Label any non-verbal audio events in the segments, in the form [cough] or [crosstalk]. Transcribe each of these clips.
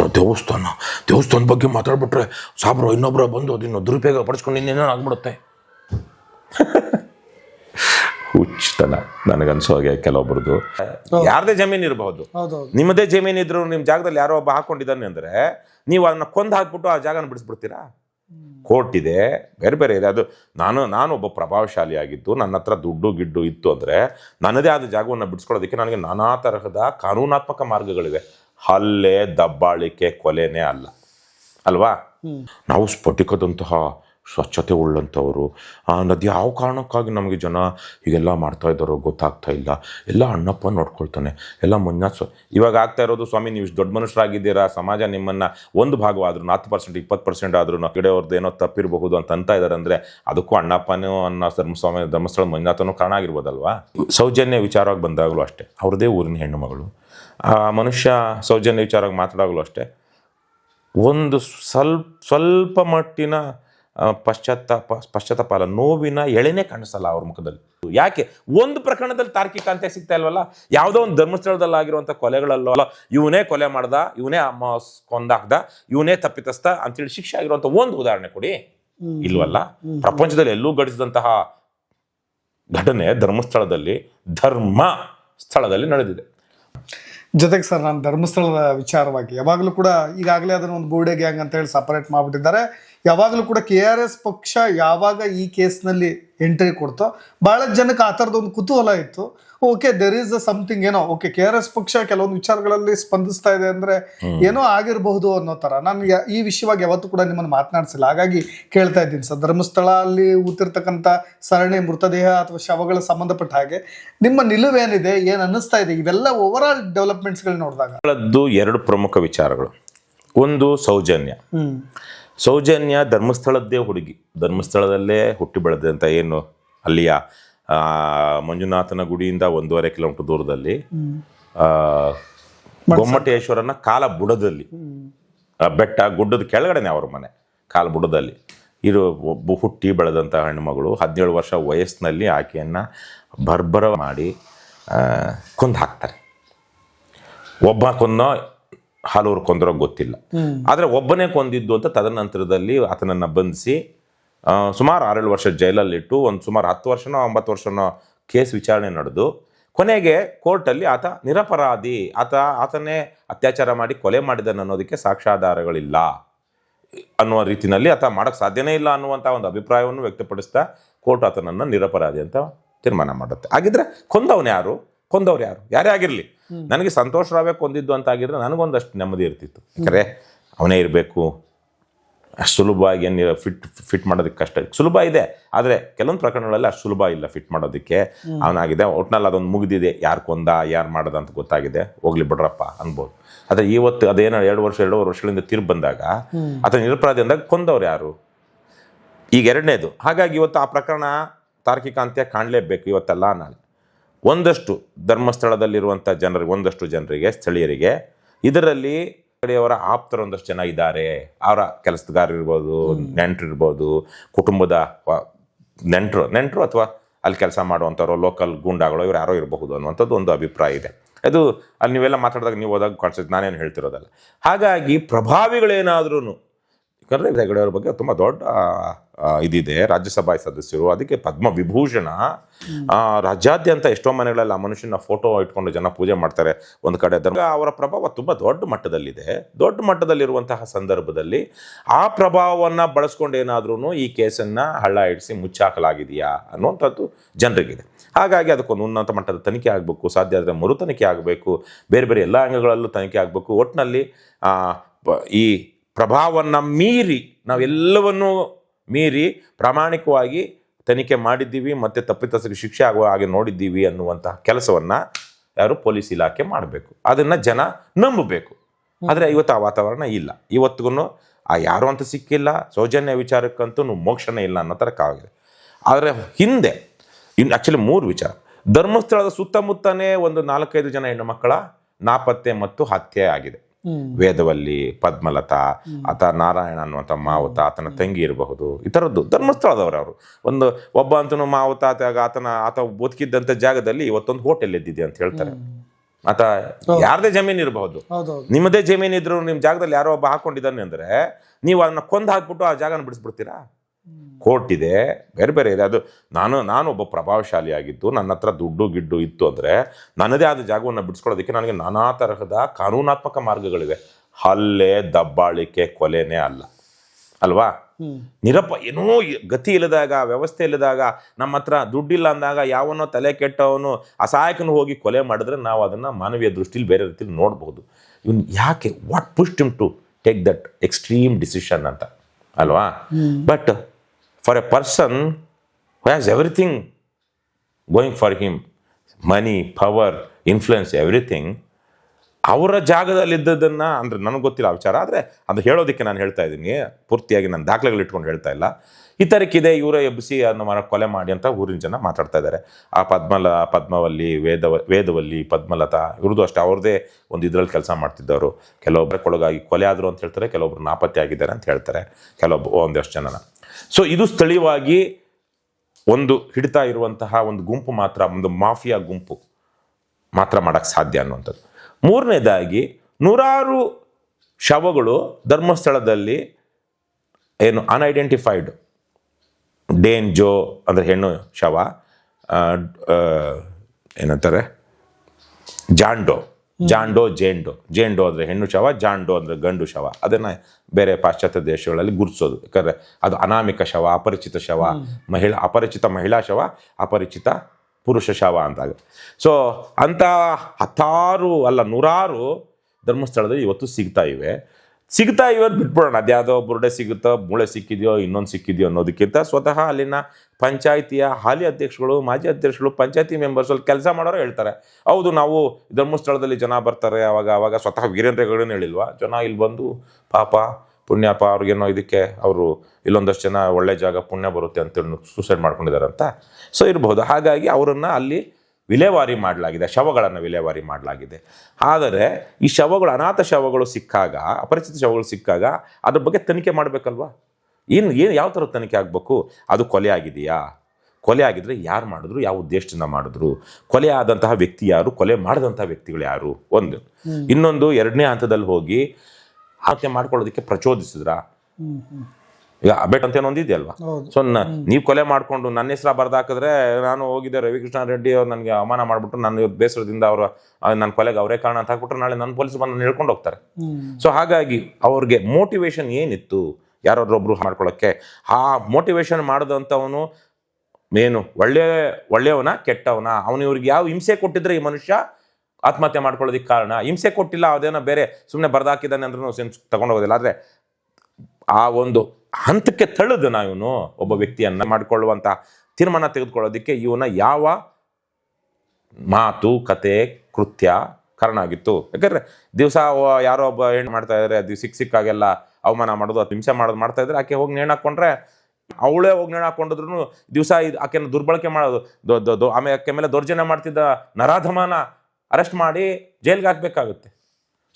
Sir ದೇವಸ್ಥಾನ. ದೇವಸ್ಥಾನದ ಬಗ್ಗೆ ಮಾತಾಡ್ಬಿಟ್ರೆ ಸಾಬ್ರು ಇನ್ನೊಬ್ರು ಬಂದು ಅದನ್ನು ದುರುಪಯೋಗ ಪಡಿಸ್ಕೊಂಡು ಇನ್ನೇನೋ ಆಗ್ಬಿಡುತ್ತೆ. ಹುಚ್ಚತನ ನನಗನ್ಸೋ ಹಾಗೆ ಕೆಲವೊಬ್ರದ್ದು. ಯಾರದೇ ಜಮೀನು ಇರಬಹುದು. ನಿಮ್ಮದೇ ಜಮೀನು ಇದ್ರು ನಿಮ್ಮ ಜಾಗದಲ್ಲಿ ಯಾರೋ ಒಬ್ಬ ಹಾಕೊಂಡಿದ್ದಾನೆ ಅಂದ್ರೆ ನೀವು ಅದನ್ನ ಕೊಂದು ಹಾಕ್ಬಿಟ್ಟು ಆ ಜಾಗನ ಬಿಡಿಸ್ಬಿಡ್ತೀರಾ? ಕೋರ್ಟ್ ಇದೆ ಬೇರೆ ಬೇರೆ ಇದೆ. ಅದು ನಾನು ನಾನು ಒಬ್ಬ ಪ್ರಭಾವಶಾಲಿ ಆಗಿದ್ದು ನನ್ನ ಹತ್ರ ದುಡ್ಡು ಗಿಡ್ಡು ಇತ್ತು ಅಂದರೆ ನನ್ನದೇ ಆದ ಜಾಗವನ್ನು ಬಿಡಿಸ್ಕೊಳ್ಳೋದಕ್ಕೆ ನನಗೆ ನಾನಾ ತರಹದ ಕಾನೂನಾತ್ಮಕ ಮಾರ್ಗಗಳಿವೆ. ಹಲ್ಲೆ ದಬ್ಬಾಳಿಕೆ ಕೊಲೆನೇ ಅಲ್ಲ. ಅಲ್ವಾ? ನಾವು ಸ್ಫಟಿಕದಂತಹ ಸ್ವಚ್ಛತೆ ಉಳ್ಳಂಥವರು ನದಿ ಯಾವ ಕಾರಣಕ್ಕಾಗಿ ನಮಗೆ ಜನ ಹೀಗೆಲ್ಲ ಮಾಡ್ತಾ ಇದ್ದಾರೋ ಗೊತ್ತಾಗ್ತಾ ಇಲ್ಲ. ಎಲ್ಲ ಅಣ್ಣಪ್ಪ ನೋಡ್ಕೊಳ್ತಾನೆ. ಎಲ್ಲ ಮುನ್ನ ಸ್ವ ಇವಾಗ ಆಗ್ತಾ ಇರೋದು ಸ್ವಾಮಿ ನೀವು ಇಷ್ಟು ದೊಡ್ಡ ಮನುಷ್ಯರಾಗಿದ್ದೀರಾ? ಸಮಾಜ ನಿಮ್ಮನ್ನು ಒಂದು ಭಾಗವಾದ್ರೂ ಹತ್ತು ಪರ್ಸೆಂಟ್ ಇಪ್ಪತ್ತು ಪರ್ಸೆಂಟ್ ಆದ್ರೂ ಕಡೆಯವ್ರದ್ದು ಏನೋ ತಪ್ಪಿರಬಹುದು ಅಂತ ಅಂತ ಇದ್ದಾರೆ ಅಂದರೆ ಅದಕ್ಕೂ ಅಣ್ಣಪ್ಪನೂ ಅನ್ನೋ ಧರ್ಮಸ್ವಾಮಿ ಧರ್ಮಸ್ಥಳ ಮಂಜುನಾಥನೂ ಕಾರಣ ಆಗಿರ್ಬೋದಲ್ವಾ? ಸೌಜನ್ಯ ವಿಚಾರವಾಗಿ ಬಂದಾಗಲೂ ಅಷ್ಟೇ. ಅವ್ರದ್ದೇ ಊರಿನ ಹೆಣ್ಣು ಮಗಳು. ಆ ಮನುಷ್ಯ ಸೌಜನ್ಯ ವಿಚಾರವಾಗಿ ಮಾತಾಡೋಗಲು ಅಷ್ಟೇ. ಒಂದು ಸ್ವಲ್ಪ ಸ್ವಲ್ಪ ಮಟ್ಟಿನ ಪಶ್ಚಾತ್ತಾಪ ಪಶ್ಚಾತ್ತಾಪ ನೋವಿನ ಎಳೆನೇ ಕಾಣಿಸಲ್ಲ ಅವ್ರ ಮುಖದಲ್ಲಿ. ಯಾಕೆ? ಒಂದು ಪ್ರಕರಣದಲ್ಲಿ ತಾರ್ಕಿಕ ಅಂತ ಸಿಗ್ತಾ ಇಲ್ವಲ್ಲ? ಯಾವುದೋ ಒಂದು ಧರ್ಮಸ್ಥಳದಲ್ಲಿ ಆಗಿರುವಂಥ ಕೊಲೆಗಳಲ್ಲೋ ಅಲ್ಲ ಇವನೇ ಕೊಲೆ ಮಾಡ್ದ ಇವನೇ ಅಮ್ಮ ಕೊಂದಾಕ್ದ ಇವನೇ ತಪ್ಪಿತಸ್ಥ ಅಂತೇಳಿ ಶಿಕ್ಷೆ ಆಗಿರುವಂಥ ಒಂದು ಉದಾಹರಣೆ ಕೊಡಿ. ಇಲ್ವಲ್ಲ? ಪ್ರಪಂಚದಲ್ಲಿ ಎಲ್ಲೂ ಘಟಿಸಿದಂತಹ ಘಟನೆ ಧರ್ಮಸ್ಥಳದಲ್ಲಿ ಧರ್ಮ ಸ್ಥಳದಲ್ಲಿ ನಡೆದಿದೆ. ಜೊತೆಗೆ ಸರ್, ನಾನು ಧರ್ಮಸ್ಥಳದ ವಿಚಾರವಾಗಿ ಯಾವಾಗಲೂ ಕೂಡ ಈಗಾಗಲೇ ಅದನ್ನು ಒಂದು ಗೂಡೆ ಗ್ಯಾಂಗ್ ಅಂತ ಹೇಳಿ ಸಪರೇಟ್ ಮಾಡಿಬಿಟ್ಟಿದ್ದಾರೆ. ಯಾವಾಗಲೂ ಕೂಡ ಕೆ ಆರ್ ಎಸ್ ಪಕ್ಷ ಯಾವಾಗ ಈ ಕೇಸ್ನಲ್ಲಿ ಎಂಟ್ರಿ ಕೊಡ್ತೋ ಬಹಳ ಜನಕ್ಕೆ ಆ ಥರದ ಒಂದು ಕುತೂಹಲ ಇತ್ತು. Okay there is a something ಏನೋ ಓಕೆ ಕೆ ಆರ್ ಎಸ್ ಪಕ್ಷ ಕೆಲವೊಂದು ವಿಚಾರಗಳಲ್ಲಿ ಸ್ಪಂದಿಸ್ತಾ ಇದೆ ಅಂದರೆ ಏನೋ ಆಗಿರಬಹುದು ಅನ್ನೋ ಥರ. ನಾನು ಈ ವಿಷಯವಾಗಿ ಯಾವತ್ತೂ ಕೂಡ ನಿಮ್ಮನ್ನು ಮಾತನಾಡಿಸಿಲ್ಲ. ಹಾಗಾಗಿ ಕೇಳ್ತಾ ಇದ್ದೀನಿ ಸರ್. ಧರ್ಮಸ್ಥಳ ಅಲ್ಲಿ ಊತಿರ್ತಕ್ಕಂಥ ಸರಣಿ ಮೃತದೇಹ ಅಥವಾ ಶವಗಳ ಸಂಬಂಧಪಟ್ಟ ಹಾಗೆ ನಿಮ್ಮ ನಿಲುವೇನಿದೆ ಏನು ಅನ್ನಿಸ್ತಾ ಇದೆ ಇವೆಲ್ಲ ಓವರ್ ಆಲ್ ಡೆವಲಪ್ಮೆಂಟ್ಸ್ಗಳು ನೋಡಿದಾಗ. ಎರಡು ಪ್ರಮುಖ ವಿಚಾರಗಳು. ಒಂದು ಸೌಜನ್ಯ. ಸೌಜನ್ಯ ಧರ್ಮಸ್ಥಳದ್ದೇ ಹುಡುಗಿ. ಧರ್ಮಸ್ಥಳದಲ್ಲೇ ಹುಟ್ಟಿ ಬೆಳೆದಂಥ ಏನು ಅಲ್ಲಿಯ ಆ, ಮಂಜುನಾಥನ ಗುಡಿಯಿಂದ ಒಂದೂವರೆ ಕಿಲೋಮೀಟರ್ ದೂರದಲ್ಲಿ ಆ, ಗೊಮ್ಮಟೇಶ್ವರನ ಕಾಲ ಬುಡದಲ್ಲಿ. ಆ ಬೆಟ್ಟ ಗುಡ್ಡದ ಕೆಳಗಡೆನೆ ಅವ್ರ ಮನೆ ಕಾಲ ಬುಡದಲ್ಲಿ. ಇರೋ ಒಬ್ಬ ಹುಟ್ಟಿ ಬೆಳೆದಂಥ ಹೆಣ್ಣುಮಗಳು ಹದಿನೇಳು ವರ್ಷ ವಯಸ್ಸಿನಲ್ಲಿ ಆಕೆಯನ್ನು ಬರ್ಬರ ಮಾಡಿ ಕೊಂದು ಹಾಕ್ತಾರೆ. ಒಬ್ಬ ಕೊಂದೋ ಹಲವರು ಕೊಂದರೋ ಗೊತ್ತಿಲ್ಲ. ಆದರೆ ಒಬ್ಬನೇ ಕೊಂದಿದ್ದು ಅಂತ ತದನಂತರದಲ್ಲಿ ಆತನನ್ನು ಬಂಧಿಸಿ ಸುಮಾರು ಆರೇಳು ವರ್ಷ ಜೈಲಲ್ಲಿಟ್ಟು ಒಂದು ಸುಮಾರು ಹತ್ತು ವರ್ಷನೋ ಒಂಬತ್ತು ವರ್ಷನೋ ಕೇಸ್ ವಿಚಾರಣೆ ನಡೆದು ಕೊನೆಗೆ ಕೋರ್ಟಲ್ಲಿ ಆತ ನಿರಪರಾಧಿ ಆತ ಆತನೇ ಅತ್ಯಾಚಾರ ಮಾಡಿ ಕೊಲೆ ಮಾಡಿದನು ಅನ್ನೋದಕ್ಕೆ ಸಾಕ್ಷ್ಯಾಧಾರಗಳಿಲ್ಲ ಅನ್ನುವ ರೀತಿಯಲ್ಲಿ ಆತ ಮಾಡೋಕ್ಕೆ ಸಾಧ್ಯನೇ ಇಲ್ಲ ಅನ್ನುವಂಥ ಒಂದು ಅಭಿಪ್ರಾಯವನ್ನು ವ್ಯಕ್ತಪಡಿಸ್ತಾ ಕೋರ್ಟ್ ಆತನನ್ನು ನಿರಪರಾಧಿ ಅಂತ ತೀರ್ಮಾನ ಮಾಡುತ್ತೆ. ಹಾಗಿದ್ರೆ ಕೊಂದವನು ಯಾರು? ಕೊಂದವ್ರು ಯಾರು? ಯಾರೇ ಆಗಿರಲಿ. ನನಗೆ ಸಂತೋಷ ರಾವೇ ಕೊಂದಿದ್ದು ಅಂತ ಆಗಿದ್ರೆ ನನಗೊಂದಷ್ಟು ನೆಮ್ಮದಿ ಇರ್ತಿತ್ತು. ಯಾಕಂದರೆ ಅವನೇ ಇರಬೇಕು. ಅಷ್ಟು ಸುಲಭವಾಗಿ ಏನು ಫಿಟ್ ಫಿಟ್ ಮಾಡೋದಕ್ಕೆ ಕಷ್ಟ. ಸುಲಭ ಇದೆ. ಆದರೆ ಕೆಲವೊಂದು ಪ್ರಕರಣಗಳಲ್ಲಿ ಅಷ್ಟು ಸುಲಭ ಇಲ್ಲ ಫಿಟ್ ಮಾಡೋದಕ್ಕೆ. ಅವನಾಗಿದೆ. ಒಟ್ನಲ್ಲಿ ಅದೊಂದು ಮುಗಿದಿದೆ. ಯಾರು ಕೊಂದ ಯಾರು ಮಾಡ್ದ ಅಂತ ಗೊತ್ತಾಗಿದೆ. ಹೋಗ್ಲಿ ಬಿಡ್ರಪ್ಪ ಅನ್ಬೋದು. ಆದರೆ ಇವತ್ತು ಅದೇನೋ ಎರಡು ವರ್ಷ ಎರಡೂವರೆ ವರ್ಷಗಳಿಂದ ತೀರ್ಪು ಬಂದಾಗ ಅಥವಾ ನಿರಪರಾಧಿ ಅಂದಾಗ ಕೊಂದವ್ರು ಯಾರು? ಈಗ ಎರಡನೇದು. ಹಾಗಾಗಿ ಇವತ್ತು ಆ ಪ್ರಕರಣ ತಾರ್ಕಿಕ ಅಂತ್ಯ ಕಾಣಲೇಬೇಕು ಇವತ್ತೆಲ್ಲ ನಾಳೆ. ಒಂದಷ್ಟು ಧರ್ಮಸ್ಥಳದಲ್ಲಿರುವಂಥ ಜನರಿಗೆ ಒಂದಷ್ಟು ಜನರಿಗೆ ಸ್ಥಳೀಯರಿಗೆ ಇದರಲ್ಲಿ ಕಡೆಯವರ ಆಪ್ತರು ಒಂದಷ್ಟು ಜನ ಇದ್ದಾರೆ. ಅವರ ಕೆಲಸಗಾರರು ಇರ್ಬೋದು ನೆಂಟರು ಇರ್ಬೋದು ಕುಟುಂಬದ ವ- ನೆಂಟರು ನೆಂಟರು ಅಥವಾ ಅಲ್ಲಿ ಕೆಲಸ ಮಾಡುವಂಥವ್ರು ಲೋಕಲ್ ಗೂಂಡಾಗಳು ಇವ್ರು ಯಾರೋ ಇರಬಹುದು ಅನ್ನುವಂಥದ್ದು ಒಂದು ಅಭಿಪ್ರಾಯ ಇದೆ. ಅದು ಅಲ್ಲಿ ನೀವೆಲ್ಲ ಮಾತಾಡಿದಾಗ ನೀವು ಹೋದಾಗ ಕಾಣಿಸುತ್ತೆ ನಾನೇನು ಹೇಳ್ತಿರೋದಲ್ಲ. ಹಾಗಾಗಿ ಪ್ರಭಾವಿಗಳೇನಾದ್ರೂ ಯಾಕಂದರೆ ಹೆಗಡೆಯವ್ರ ಬಗ್ಗೆ ತುಂಬ ದೊಡ್ಡ ಇದಿದೆ ರಾಜ್ಯಸಭಾ ಸದಸ್ಯರು. ಅದಕ್ಕೆ ಪದ್ಮ ವಿಭೂಷಣ ರಾಜ್ಯಾದ್ಯಂತ ಎಷ್ಟೋ ಮನೆಗಳಲ್ಲಿ ಆ ಮನುಷ್ಯನ ಫೋಟೋ ಇಟ್ಕೊಂಡು ಜನ ಪೂಜೆ ಮಾಡ್ತಾರೆ. ಒಂದು ಕಡೆ ಅವರ ಪ್ರಭಾವ ತುಂಬ ದೊಡ್ಡ ಮಟ್ಟದಲ್ಲಿದೆ. ದೊಡ್ಡ ಮಟ್ಟದಲ್ಲಿರುವಂತಹ ಸಂದರ್ಭದಲ್ಲಿ ಆ ಪ್ರಭಾವವನ್ನು ಬಳಸ್ಕೊಂಡು ಏನಾದ್ರೂ ಈ ಕೇಸನ್ನು ಹಳ್ಳ ಇಡಿಸಿ ಮುಚ್ಚಾಕಲಾಗಿದೆಯಾ ಅನ್ನುವಂಥದ್ದು ಜನರಿಗಿದೆ. ಹಾಗಾಗಿ ಅದಕ್ಕೊಂದು ಉನ್ನತ ಮಟ್ಟದ ತನಿಖೆ ಆಗಬೇಕು, ಸಾಧ್ಯ ಆದರೆ ಮರು ತನಿಖೆ ಆಗಬೇಕು, ಬೇರೆ ಬೇರೆ ಎಲ್ಲ ಅಂಗಗಳಲ್ಲೂ ತನಿಖೆ ಆಗಬೇಕು. ಒಟ್ಟಿನಲ್ಲಿ ಈ ಪ್ರಭಾವವನ್ನು ಮೀರಿ ನಾವೆಲ್ಲವನ್ನೂ ಮೀರಿ ಪ್ರಾಮಾಣಿಕವಾಗಿ ತನಿಖೆ ಮಾಡಿದ್ದೀವಿ ಮತ್ತು ತಪ್ಪಿತಸ್ಥರಿಗೆ ಶಿಕ್ಷೆ ಆಗುವ ಹಾಗೆ ನೋಡಿದ್ದೀವಿ ಅನ್ನುವಂತಹ ಕೆಲಸವನ್ನು ಯಾರು ಪೊಲೀಸ್ ಇಲಾಖೆ ಮಾಡಬೇಕು. ಅದನ್ನು ಜನ ನಂಬಬೇಕು. ಆದರೆ ಇವತ್ತು ಆ ವಾತಾವರಣ ಇಲ್ಲ. ಇವತ್ತಿಗೂ ಆ ಯಾರು ಅಂತ ಸಿಕ್ಕಿಲ್ಲ, ಸೌಜನ್ಯ ವಿಚಾರಕ್ಕಂತೂ ಮೋಕ್ಷನೇ ಇಲ್ಲ ಅನ್ನೋ ಥರ ಕಾವಾಗಿದೆ ಆದರೆ ಹಿಂದೆ ಇನ್ನು ಆ್ಯಕ್ಚುಲಿ ಮೂರು ವಿಚಾರ. ಧರ್ಮಸ್ಥಳದ ಸುತ್ತಮುತ್ತನೇ ಒಂದು ನಾಲ್ಕೈದು ಜನ ಹೆಣ್ಣು ಮಕ್ಕಳ ನಾಪತ್ತೆ ಮತ್ತು ಹತ್ಯೆ ಆಗಿದೆ. ವೇದವಲ್ಲಿ ಪದ್ಮಲತಾ ಆತ ನಾರಾಯಣ ಅನ್ನುವಂಥ ಮಾವುತ ಆತನ ತಂಗಿ ಇರಬಹುದು. ಈ ಥರದ್ದು ಧರ್ಮಸ್ಥಳದವರು ಅವರು. ಒಂದು ಒಬ್ಬ ಅಂತೂ ಮಾವುತ ಆತ ಆತನ ಆತ ಬದುಕಿದ್ದಂಥ ಜಾಗದಲ್ಲಿ ಇವತ್ತೊಂದು ಹೋಟೆಲ್ ಎದ್ದಿದೆ ಅಂತ ಹೇಳ್ತಾರೆ. ಆತ ಯಾರದೇ ಜಮೀನು ಇರಬಹುದು. ನಿಮ್ಮದೇ ಜಮೀನು ಇದ್ರು ನಿಮ್ಮ ಜಾಗದಲ್ಲಿ ಯಾರೋ ಒಬ್ಬ ಹಾಕೊಂಡಿದ್ದಾನೆ ಅಂದ್ರೆ ನೀವು ಅದನ್ನ ಕೊಂದು ಹಾಕ್ಬಿಟ್ಟು ಆ ಜಾಗನ ಬಿಡಿಸ್ಬಿಡ್ತೀರಾ? ಕೋರ್ಟ್ ಇದೆ ಬೇರೆ ಬೇರೆ ಇದೆ. ಅದು ನಾನು ನಾನು ಒಬ್ಬ ಪ್ರಭಾವಶಾಲಿ ಆಗಿದ್ದು ನನ್ನ ಹತ್ರ ದುಡ್ಡು ಗಿಡ್ಡು ಇತ್ತು ಅಂದರೆ ನನ್ನದೇ ಆದ ಜಾಗವನ್ನು ಬಿಡಿಸ್ಕೊಳ್ಳೋದಕ್ಕೆ ನನಗೆ ನಾನಾ ತರಹದ ಕಾನೂನಾತ್ಮಕ ಮಾರ್ಗಗಳಿವೆ. ಹಲ್ಲೆ ದಬ್ಬಾಳಿಕೆ ಕೊಲೆನೇ ಅಲ್ಲ. ಅಲ್ವಾ? ನಿರಪ ಏನೋ ಗತಿ ಇಲ್ಲದಾಗ ವ್ಯವಸ್ಥೆ ಇಲ್ಲದಾಗ ನಮ್ಮ ಹತ್ರ ದುಡ್ಡಿಲ್ಲ ಅಂದಾಗ ಯಾವನೋ ತಲೆ ಕೆಟ್ಟವನು ಅಸಹಾಯಕನು ಹೋಗಿ ಕೊಲೆ ಮಾಡಿದ್ರೆ ನಾವು ಅದನ್ನು ಮಾನವೀಯ ದೃಷ್ಟಿಲಿ ಬೇರೆ ರೀತಿಲಿ ನೋಡ್ಬೋದು. ಇವನು ಯಾಕೆ what pushed to take that extreme decision ಅಂತ? ಅಲ್ವಾ? But for a person has everything going for him money power influence everything ಅವರ ಜಾಗದಲ್ಲಿದ್ದದನ್ನು ಅಂದರೆ ನನಗೆ ಗೊತ್ತಿಲ್ಲ ವಿಚಾರ ಆದರೆ ಅದು ಹೇಳೋದಕ್ಕೆ ನಾನು ಹೇಳ್ತಾ ಇದ್ದೀನಿ. ಪೂರ್ತಿಯಾಗಿ ನಾನು ದಾಖಲೆಗಳು ಇಟ್ಕೊಂಡು ಹೇಳ್ತಾ ಇಲ್ಲ. ಈ ಥರಕ್ಕಿದೆ ಇವರೇ ಎಬ್ಬಿಸಿ ಅನ್ನೋ ಮರ ಕೊಲೆ ಮಾಡಿ ಅಂತ ಊರಿನ ಜನ ಮಾತಾಡ್ತಾ ಇದ್ದಾರೆ. ಆ ಪದ್ಮಲ ಪದ್ಮವಲ್ಲಿ, ವೇದವ, ವೇದವಲ್ಲಿ, ಪದ್ಮಲತಾ ಇವ್ರದ್ದು ಅಷ್ಟೇ ಅವ್ರದ್ದೇ ಒಂದು ಇದರಲ್ಲಿ ಕೆಲಸ ಮಾಡ್ತಿದ್ದವರು. ಕೆಲವೊಬ್ಬರ ಕೊಳಗಾಗಿ ಕೊಲೆ ಆದರು ಅಂತ ಹೇಳ್ತಾರೆ, ಕೆಲವೊಬ್ರು ನಾಪತ್ತೆ ಆಗಿದ್ದಾರೆ ಅಂತ ಹೇಳ್ತಾರೆ, ಕೆಲವೊಬ್ಬ, ಒಂದಷ್ಟು ಜನನ. ಸೊ ಇದು ಸ್ಥಳೀಯವಾಗಿ ಒಂದು ಹಿಡಿತಾ ಇರುವಂತಹ ಒಂದು ಗುಂಪು ಮಾತ್ರ, ಒಂದು ಮಾಫಿಯಾ ಗುಂಪು ಮಾತ್ರ ಮಾಡೋಕ್ಕೆ ಸಾಧ್ಯ ಅನ್ನುವಂಥದ್ದು. ಮೂರನೇದಾಗಿ, ನೂರಾರು ಶವಗಳು ಧರ್ಮಸ್ಥಳದಲ್ಲಿ ಏನು ಅನ್ಐಡೆಂಟಿಫೈಡ್ ಡೇನ್ ಜೋ ಅಂದರೆ ಹೆಣ್ಣು ಶವ ಏನಂತಾರೆ? ಜಾಂಡೋ. ಜಾಂಡೋ, ಜೇಂಡೋ. ಜೇಂಡೋ ಅಂದರೆ ಹೆಣ್ಣು ಶವ, ಜಾಂಡೋ ಅಂದರೆ ಗಂಡು ಶವ. ಅದನ್ನು ಬೇರೆ ಪಾಶ್ಚಾತ್ಯ ದೇಶಗಳಲ್ಲಿ ಗುರುತಿಸೋದು. ಯಾಕಂದರೆ ಅದು ಅನಾಮಿಕ ಶವ, ಅಪರಿಚಿತ ಶವ, ಮಹಿಳಾ, ಅಪರಿಚಿತ ಮಹಿಳಾ ಶವ, ಅಪರಿಚಿತ ಪುರುಷ ಶವ ಅಂತಾಗ ಸೊ ಅಂಥ ಹತ್ತಾರು, ಅಲ್ಲ ನೂರಾರು ಧರ್ಮಸ್ಥಳದಲ್ಲಿ ಇವತ್ತು ಸಿಗ್ತಾ ಇವೆ. ಸಿಗ್ತಾ ಇವತ್ತು ಬಿಟ್ಬಿಡೋಣ. ಅದ್ಯಾವುದೋ ಬುರುಡೆ ಸಿಗುತ್ತೋ, ಮೂಳೆ ಸಿಕ್ಕಿದೆಯೋ, ಇನ್ನೊಂದು ಸಿಕ್ಕಿದೆಯೋ ಅನ್ನೋದಕ್ಕಿಂತ ಸ್ವತಃ ಅಲ್ಲಿನ ಪಂಚಾಯಿತಿಯ ಹಾಲಿ ಅಧ್ಯಕ್ಷಗಳು, ಮಾಜಿ ಅಧ್ಯಕ್ಷಗಳು, ಪಂಚಾಯಿತಿ ಮೆಂಬರ್ಸ್ ಅಲ್ಲಿ ಕೆಲಸ ಮಾಡೋರು ಹೇಳ್ತಾರೆ. ಹೌದು, ನಾವು ಧರ್ಮಸ್ಥಳದಲ್ಲಿ ಜನ ಬರ್ತಾರೆ, ಅವಾಗ ಅವಾಗ ಸ್ವತಃ ವೀರೇಂದ್ರಗಳೇನು ಹೇಳಿಲ್ವಾ? ಜನ ಇಲ್ಲಿ ಬಂದು ಪಾಪ ಪುಣ್ಯಪ್ಪ ಅವ್ರಿಗೇನೋ ಇದಕ್ಕೆ ಅವರು ಇಲ್ಲೊಂದಷ್ಟು ಜನ ಒಳ್ಳೆ ಜಾಗ ಪುಣ್ಯ ಬರುತ್ತೆ ಅಂತೇಳಿ ಸೂಸೈಡ್ ಮಾಡ್ಕೊಂಡಿದ್ದಾರೆ ಅಂತ ಸೊ ಇರಬಹುದು ಹಾಗಾಗಿ ಅವರನ್ನು ಅಲ್ಲಿ ವಿಲೇವಾರಿ ಮಾಡಲಾಗಿದೆ ಶವಗಳನ್ನು ವಿಲೇವಾರಿ ಮಾಡಲಾಗಿದೆ. ಆದರೆ ಈ ಶವಗಳು ಅನಾಥ ಶವಗಳು ಸಿಕ್ಕಾಗ ಅಪರಿಚಿತ ಶವಗಳು ಸಿಕ್ಕಾಗ ಅದ್ರ ಬಗ್ಗೆ ತನಿಖೆ ಮಾಡಬೇಕಲ್ವಾ? ಏನು ಏನು ಯಾವ ಥರ ತನಿಖೆ ಆಗಬೇಕು? ಅದು ಕೊಲೆ ಆಗಿದೆಯಾ? ಕೊಲೆ ಆಗಿದ್ರೆ ಯಾರು ಮಾಡಿದ್ರು? ಯಾವ ಉದ್ದೇಶದಿಂದ ಮಾಡಿದ್ರು? ಕೊಲೆ ಆದಂತಹ ವ್ಯಕ್ತಿ ಯಾರು? ಕೊಲೆ ಮಾಡಿದಂತಹ ವ್ಯಕ್ತಿಗಳು ಯಾರು? ಒಂದು. ಇನ್ನೊಂದು ಎರಡನೇ ಹಂತದಲ್ಲಿ ಹೋಗಿ ಆತ್ಮಹತ್ಯೆ ಮಾಡ್ಕೊಳ್ಳೋದಕ್ಕೆ ಪ್ರಚೋದಿಸಿದ್ರಾ? ಈಗ ಅಬೆಟ್ ಅಂತ ಹೌದು. ಸೊ ನೀವು ಕೊಲೆ ಮಾಡಿಕೊಂಡು ನನ್ನ ಹೆಸರ ಬರ್ದಾಕಿದ್ರೆ ನಾನು ಹೋಗಿದ್ದೆ ರವಿಕೃಷ್ಣ ರೆಡ್ಡಿ ಅವ್ರು ನನಗೆ ಅವಮಾನ ಮಾಡಿಬಿಟ್ಟು ನನ್ನ ಬೇಸರದಿಂದ ಅವರು ನನ್ನ ಕೊಲೆಗೆ ಅವರೇ ಕಾರಣ ಅಂತ ಹಾಕ್ಬಿಟ್ರೆ ನಾಳೆ ನನ್ನ ಪೊಲೀಸ್ ಬಂದು ಹೇಳ್ಕೊಂಡು ಹೋಗ್ತಾರೆ. ಸೊ ಹಾಗಾಗಿ ಅವ್ರಿಗೆ ಮೋಟಿವೇಶನ್ ಏನಿತ್ತು ಯಾರೊಬ್ಬರು ಮಾಡ್ಕೊಳ್ಳೋಕ್ಕೆ ಆ ಮೋಟಿವೇಶನ್ ಮಾಡಿದಂಥವನು ಏನು ಒಳ್ಳೆ ಒಳ್ಳೆಯವನ ಕೆಟ್ಟವನ? ಅವನು ಇವ್ರಿಗೆ ಯಾವ ಹಿಂಸೆ ಕೊಟ್ಟಿದ್ರೆ ಈ ಮನುಷ್ಯ ಆತ್ಮಹತ್ಯೆ ಮಾಡ್ಕೊಳ್ಳೋದಕ್ಕೆ ಕಾರಣ? ಹಿಂಸೆ ಕೊಟ್ಟಿಲ್ಲ ಅದೇನೋ ಬೇರೆ ಸುಮ್ಮನೆ ಬರ್ದಾಕಿದ್ದಾನೆ ಅಂದ್ರೂ ಸೆನ್ಸ್ ತಗೊಂಡೋಗೋದಿಲ್ಲ ಆದರೆ ಆ ಒಂದು ಹಂತಕ್ಕೆ ತಳ್ಳಿದ ನಾ ಇವನು, ಒಬ್ಬ ವ್ಯಕ್ತಿಯನ್ನ ಮಾಡಿಕೊಳ್ಳುವಂಥ ತೀರ್ಮಾನ ತೆಗೆದುಕೊಳ್ಳೋದಕ್ಕೆ ಇವನ ಯಾವ ಮಾತು, ಕತೆ, ಕೃತ್ಯ ಕಾರಣ ಆಗಿತ್ತು ಯಾಕಂದ್ರೆ ದಿವಸ ಯಾರೋ ಒಬ್ಬ ಹೆಣ್ಣು ಮಾಡ್ತಾ ಇದ್ದಾರೆ ಅದು ಸಿಕ್ಕ ಸಿಕ್ಕಾಗೆಲ್ಲ ಅವಮಾನ ಮಾಡೋದು ಅದು ಹಿಂಸೆ ಮಾಡೋದು ಮಾಡ್ತಾ ಇದ್ರೆ ಆಕೆ ಹೋಗಿ ನೇಣು ಹಾಕೊಂಡ್ರೆ ಅವಳೇ ಹೋಗಿ ನೇಣು ಹಾಕೊಂಡಿದ್ರು ದಿವಸ ಇದು ಆಕೆನ ದುರ್ಬಳಕೆ ಮಾಡೋದು. ಆಮೇಲೆ ಆಕೆ ಮೇಲೆ ದೌರ್ಜನ್ಯ ಮಾಡ್ತಿದ್ದ ನರಾಧಮಾನ ಅರೆಸ್ಟ್ ಮಾಡಿ ಜೈಲ್ಗೆ ಹಾಕಬೇಕಾಗುತ್ತೆ.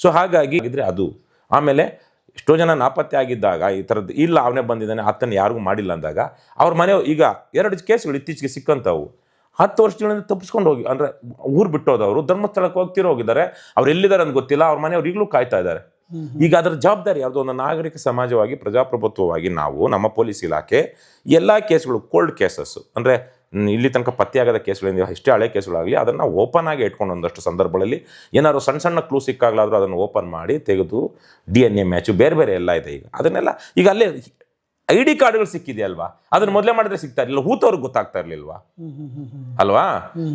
ಸೊ ಹಾಗಾಗಿ ಇದ್ರೆ ಅದು. ಆಮೇಲೆ ಎಷ್ಟೋ ಜನ ನಾಪತ್ತೆ ಆಗಿದ್ದಾಗ ಈ ಥರದ್ದು ಇಲ್ಲ ಅವನೇ ಬಂದಿದ್ದಾನೆ ಆತನ ಯಾರಿಗೂ ಮಾಡಿಲ್ಲ ಅಂದಾಗ ಅವ್ರ ಮನೆ ಈಗ ಎರಡು ಕೇಸ್ಗಳು ಇತ್ತೀಚೆಗೆ ಸಿಕ್ಕಂಥವು ಹತ್ತು ವರ್ಷಗಳಿಂದ ತಪ್ಪಿಸ್ಕೊಂಡು ಹೋಗಿ ಅಂದರೆ ಊರು ಬಿಟ್ಟೋದವರು ಧರ್ಮಸ್ಥಳಕ್ಕೆ ಹೋಗ್ತಿರೋ ಹೋಗಿದ್ದಾರೆ ಅವ್ರು ಎಲ್ಲಿದ್ದಾರೆ ಅಂತ ಗೊತ್ತಿಲ್ಲ ಅವ್ರ ಮನೆಯವ್ರು ಈಗಲೂ ಕಾಯ್ತಾ ಇದ್ದಾರೆ. ಈಗ ಅದರ ಜವಾಬ್ದಾರಿ ಯಾವುದೋ ಒಂದು ನಾಗರಿಕ ಸಮಾಜವಾಗಿ ಪ್ರಜಾಪ್ರಭುತ್ವವಾಗಿ ನಾವು ನಮ್ಮ ಪೊಲೀಸ್ ಇಲಾಖೆ ಎಲ್ಲ ಕೇಸ್ಗಳು ಕೋಲ್ಡ್ ಕೇಸಸ್ ಅಂದರೆ ಇಲ್ಲಿ ತನಕ ಪತ್ತೆಯಾಗದ ಕೇಸ್ಗಳಿಂದ ಎಷ್ಟೇ ಹಳೆ ಕೇಸ್ಗಳಾಗಲಿ ಅದನ್ನು ಓಪನ್ ಆಗಿ ಇಟ್ಕೊಂಡು ಒಂದಷ್ಟು ಸಂದರ್ಭಗಳಲ್ಲಿ ಏನಾದ್ರು ಸಣ್ಣ ಸಣ್ಣ ಕ್ಲೂ ಸಿಕ್ಕಾಗಲಾದರೂ ಅದನ್ನು ಓಪನ್ ಮಾಡಿ ತೆಗೆದು ಡಿ ಎನ್ ಎ ಮ್ಯಾಚು ಬೇರೆ ಬೇರೆ ಎಲ್ಲ ಇದೆ ಈಗ. ಅದನ್ನೆಲ್ಲ ಈಗ ಅಲ್ಲೇ ಐ ಡಿ ಕಾರ್ಡ್ಗಳು ಸಿಕ್ಕಿದೆಯಲ್ವಾ ಅದನ್ನ ಮೊದಲೇ ಮಾಡಿದ್ರೆ ಸಿಗ್ತಾ ಇರಲಿಲ್ಲ ಹೂತವ್ರಿಗೆ ಗೊತ್ತಾಗ್ತಾ ಇರಲಿಲ್ವಾ? ಅಲ್ವಾ?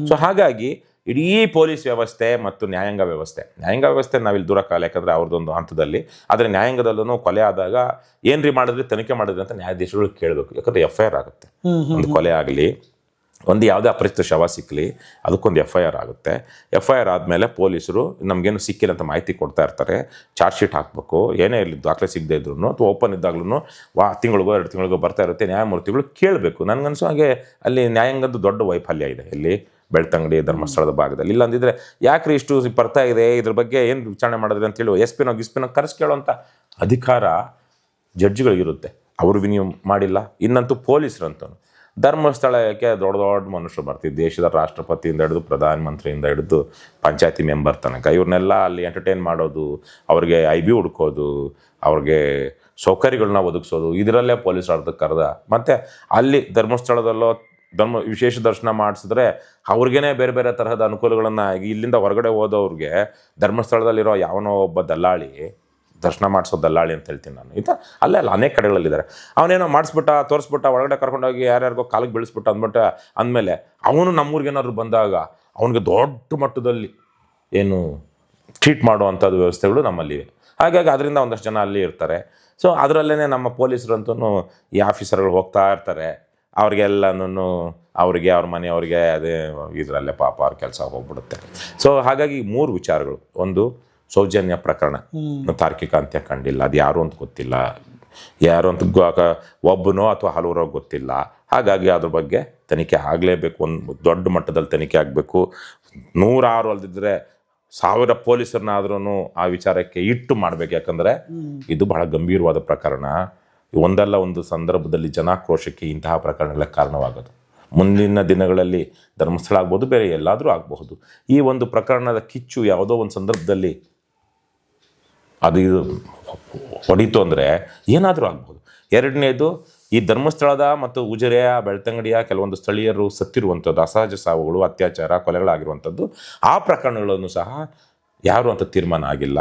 ಸೊ ಹಾಗಾಗಿ ಇಡೀ ಪೊಲೀಸ್ ವ್ಯವಸ್ಥೆ ಮತ್ತು ನ್ಯಾಯಾಂಗ ವ್ಯವಸ್ಥೆ. ನ್ಯಾಯಾಂಗ ವ್ಯವಸ್ಥೆ ನಾವಿಲ್ಲಿ ದೂರ ಕಾಲ ಯಾಕಂದ್ರೆ ಅವ್ರದ್ದೊಂದು ಹಂತದಲ್ಲಿ. ಆದರೆ ನ್ಯಾಯಾಂಗದಲ್ಲೂ ಕೊಲೆ ಆದಾಗ ಏನ್ರಿ ಮಾಡಿದ್ರೆ ತನಿಖೆ ಮಾಡಿದ್ರೆ ಅಂತ ನ್ಯಾಯಾಧೀಶಗಳು ಕೇಳಬೇಕು. ಯಾಕಂದ್ರೆ ಎಫ್ ಐ ಆರ್ ಆಗುತ್ತೆ. ಒಂದು ಕೊಲೆ ಆಗಲಿ ಒಂದು ಯಾವುದೇ ಅಪರಿಚಿತ ಶವ ಸಿಕ್ಕಲಿ ಅದಕ್ಕೊಂದು ಎಫ್ ಐ ಆರ್ ಆಗುತ್ತೆ. ಎಫ್ ಐ ಆರ್ ಆದಮೇಲೆ ಪೊಲೀಸರು ನಮಗೇನು ಸಿಕ್ಕಿಲ್ಲ ಅಂತ ಮಾಹಿತಿ ಕೊಡ್ತಾ ಇರ್ತಾರೆ. ಚಾರ್ಜ್ ಶೀಟ್ ಹಾಕಬೇಕು. ಏನೇ ಇರಲಿ, ದಾಖಲೆ ಸಿಗದೆ ಇದ್ರು ಅಥವಾ ಓಪನ್ ಇದ್ದಾಗ್ಲೂ ವಾ, ತಿಂಗಳಿಗೋ, ಎರಡು ತಿಂಗಳಿಗೋ ಬರ್ತಾ ಇರುತ್ತೆ. ನ್ಯಾಯಮೂರ್ತಿಗಳು ಕೇಳಬೇಕು. ನನಗನ್ಸು ಹಾಗೆ ಅಲ್ಲಿ ನ್ಯಾಯಾಂಗದ್ದು ದೊಡ್ಡ ವೈಫಲ್ಯ ಇದೆ. ಇಲ್ಲಿ ಬೆಳ್ತಂಗಡಿ, ಧರ್ಮಸ್ಥಳದ ಭಾಗದಲ್ಲಿ. ಇಲ್ಲಾಂದಿದ್ರೆ ಯಾಕ್ರಿ ಇಷ್ಟು ಬರ್ತಾ ಇದೆ? ಇದ್ರ ಬಗ್ಗೆ ಏನು ವಿಚಾರಣೆ ಮಾಡಿದ್ರೆ ಅಂತೇಳಿ ಎಸ್ ಪಿನೋ ಗಿಸ್ಪಿನೋ ಕರೆಸ್ ಕೇಳೋಂಥ ಅಧಿಕಾರ ಜಡ್ಜ್ಗಳಿಗಿರುತ್ತೆ. ಅವರು ವಿನಿಯೋಗ ಮಾಡಿಲ್ಲ. ಇನ್ನಂತೂ ಪೊಲೀಸರಂತೂ ಧರ್ಮಸ್ಥಳಕ್ಕೆ ದೊಡ್ಡ ದೊಡ್ಡ ಮನುಷ್ಯರು ಬರ್ತಿದ್ದು, ದೇಶದ ರಾಷ್ಟ್ರಪತಿಯಿಂದ ಹಿಡಿದು ಪ್ರಧಾನಮಂತ್ರಿಯಿಂದ ಹಿಡಿದು ಪಂಚಾಯತಿ ಮೆಂಬರ್ ತನಕ. ಇವ್ರನ್ನೆಲ್ಲ ಅಲ್ಲಿ ಎಂಟರ್ಟೈನ್ ಮಾಡೋದು, ಅವ್ರಿಗೆ ಐ ಬಿ ಹುಡ್ಕೋದು, ಅವ್ರಿಗೆ ಸೌಕರ್ಯಗಳನ್ನ ಒದಗಿಸೋದು, ಇದರಲ್ಲೇ ಪೊಲೀಸ್ ಅರ್ಧಕ್ಕೆ ಕರೆದ. ಮತ್ತು ಅಲ್ಲಿ ಧರ್ಮಸ್ಥಳದಲ್ಲೋ ಧರ್ಮ, ವಿಶೇಷ ದರ್ಶನ ಮಾಡಿಸಿದ್ರೆ ಅವ್ರಿಗೇನೆ ಬೇರೆ ಬೇರೆ ತರಹದ ಅನುಕೂಲಗಳನ್ನು ಇಲ್ಲಿಂದ ಹೊರಗಡೆ ಹೋದವ್ರಿಗೆ ಧರ್ಮಸ್ಥಳದಲ್ಲಿರೋ ಯಾವನೋ ಒಬ್ಬ ದಲ್ಲಾಳಿ ದರ್ಶನ ಮಾಡಿಸೋ ದಲ್ಲಾಳಿ ಅಂತ ಹೇಳ್ತೀನಿ ನಾನು. ಈ ಅಲ್ಲೇ ಅಲ್ಲ, ಅನೇಕ ಕಡೆಗಳಲ್ಲಿದ್ದಾರೆ. ಅವನೇನೋ ಮಾಡಿಸ್ಬಿಟ್ಟ, ತೋರಿಸ್ಬಿಟ್ಟ, ಒಳಗಡೆ ಕರ್ಕೊಂಡೋಗಿ ಯಾರ್ಯಾರಿಗೋ ಕಾಲಿಗೆ ಬೆಳೆಸ್ಬಿಟ್ಟು ಅಂದ್ಬಿಟ್ಟು ಅಂದಮೇಲೆ ಅವನು ನಮ್ಮೂರಿಗೇನಾದ್ರು ಬಂದಾಗ ಅವನಿಗೆ ದೊಡ್ಡ ಮಟ್ಟದಲ್ಲಿ ಏನು ಟ್ರೀಟ್ ಮಾಡುವಂಥದ್ದು ವ್ಯವಸ್ಥೆಗಳು ನಮ್ಮಲ್ಲಿವೆ. ಹಾಗಾಗಿ ಅದರಿಂದ ಒಂದಷ್ಟು ಜನ ಅಲ್ಲಿ ಇರ್ತಾರೆ. ಸೊ ಅದರಲ್ಲೇ ನಮ್ಮ ಪೊಲೀಸರಂತೂ ಈ ಆಫೀಸರ್ಗಳು ಹೋಗ್ತಾ ಇರ್ತಾರೆ. ಅವ್ರಿಗೆಲ್ಲನೂ ಅವರಿಗೆ, ಅವ್ರ ಮನೆಯವ್ರಿಗೆ ಅದೇ ಇದರಲ್ಲೇ ಪಾಪ ಅವ್ರ ಕೆಲಸ ಹೋಗ್ಬಿಡುತ್ತೆ. ಸೊ ಹಾಗಾಗಿ ಮೂರು ವಿಚಾರಗಳು. ಒಂದು ಸೌಜನ್ಯ ಪ್ರಕರಣ. ತಾರ್ಕಿಕ ಅಂತ್ಯ ಕಂಡಿಲ್ಲ. ಅದು ಯಾರು ಅಂತ ಗೊತ್ತಿಲ್ಲ. ಯಾರು ಅಂತ ಒಬ್ಬನೋ ಅಥವಾ ಹಲವರೋ ಗೊತ್ತಿಲ್ಲ. ಹಾಗಾಗಿ ಅದ್ರ ಬಗ್ಗೆ ತನಿಖೆ ಆಗಲೇಬೇಕು. ಒಂದು ದೊಡ್ಡ ಮಟ್ಟದಲ್ಲಿ ತನಿಖೆ ಆಗಬೇಕು. ನೂರಾರು ಅಲ್ದಿದ್ರೆ ಸಾವಿರ ಪೊಲೀಸರನ್ನಾದ್ರೂ ಆ ವಿಚಾರಕ್ಕೆ ಇಟ್ಟು ಮಾಡ್ಬೇಕು. ಯಾಕಂದ್ರೆ ಇದು ಬಹಳ ಗಂಭೀರವಾದ ಪ್ರಕರಣ. ಒಂದಲ್ಲ ಒಂದು ಸಂದರ್ಭದಲ್ಲಿ ಜನಾಕ್ರೋಶಕ್ಕೆ ಇಂತಹ ಪ್ರಕರಣಗಳ ಕಾರಣವಾಗೋದು. ಮುಂದಿನ ದಿನಗಳಲ್ಲಿ ಧರ್ಮಸ್ಥಳ ಆಗ್ಬೋದು ಬೇರೆ ಎಲ್ಲಾದರೂ ಆಗಬಹುದು. ಈ ಒಂದು ಪ್ರಕರಣದ ಕಿಚ್ಚು ಯಾವುದೋ ಒಂದು ಸಂದರ್ಭದಲ್ಲಿ ಅದು ಇದು ಹೊಡಿತು ಅಂದರೆ ಏನಾದರೂ ಆಗ್ಬೋದು. ಎರಡನೇದು ಈ ಧರ್ಮಸ್ಥಳದ ಮತ್ತು ಉಜಿರೆಯ, ಬೆಳ್ತಂಗಡಿಯ ಕೆಲವೊಂದು ಸ್ಥಳೀಯರು ಸತ್ತಿರುವಂಥದ್ದು, ಅಸಹಜ ಸಾವುಗಳು, ಅತ್ಯಾಚಾರ, ಕೊಲೆಗಳಾಗಿರುವಂಥದ್ದು, ಆ ಪ್ರಕರಣಗಳನ್ನು ಸಹ ಯಾರು ಅಂತ ತೀರ್ಮಾನ ಆಗಿಲ್ಲ.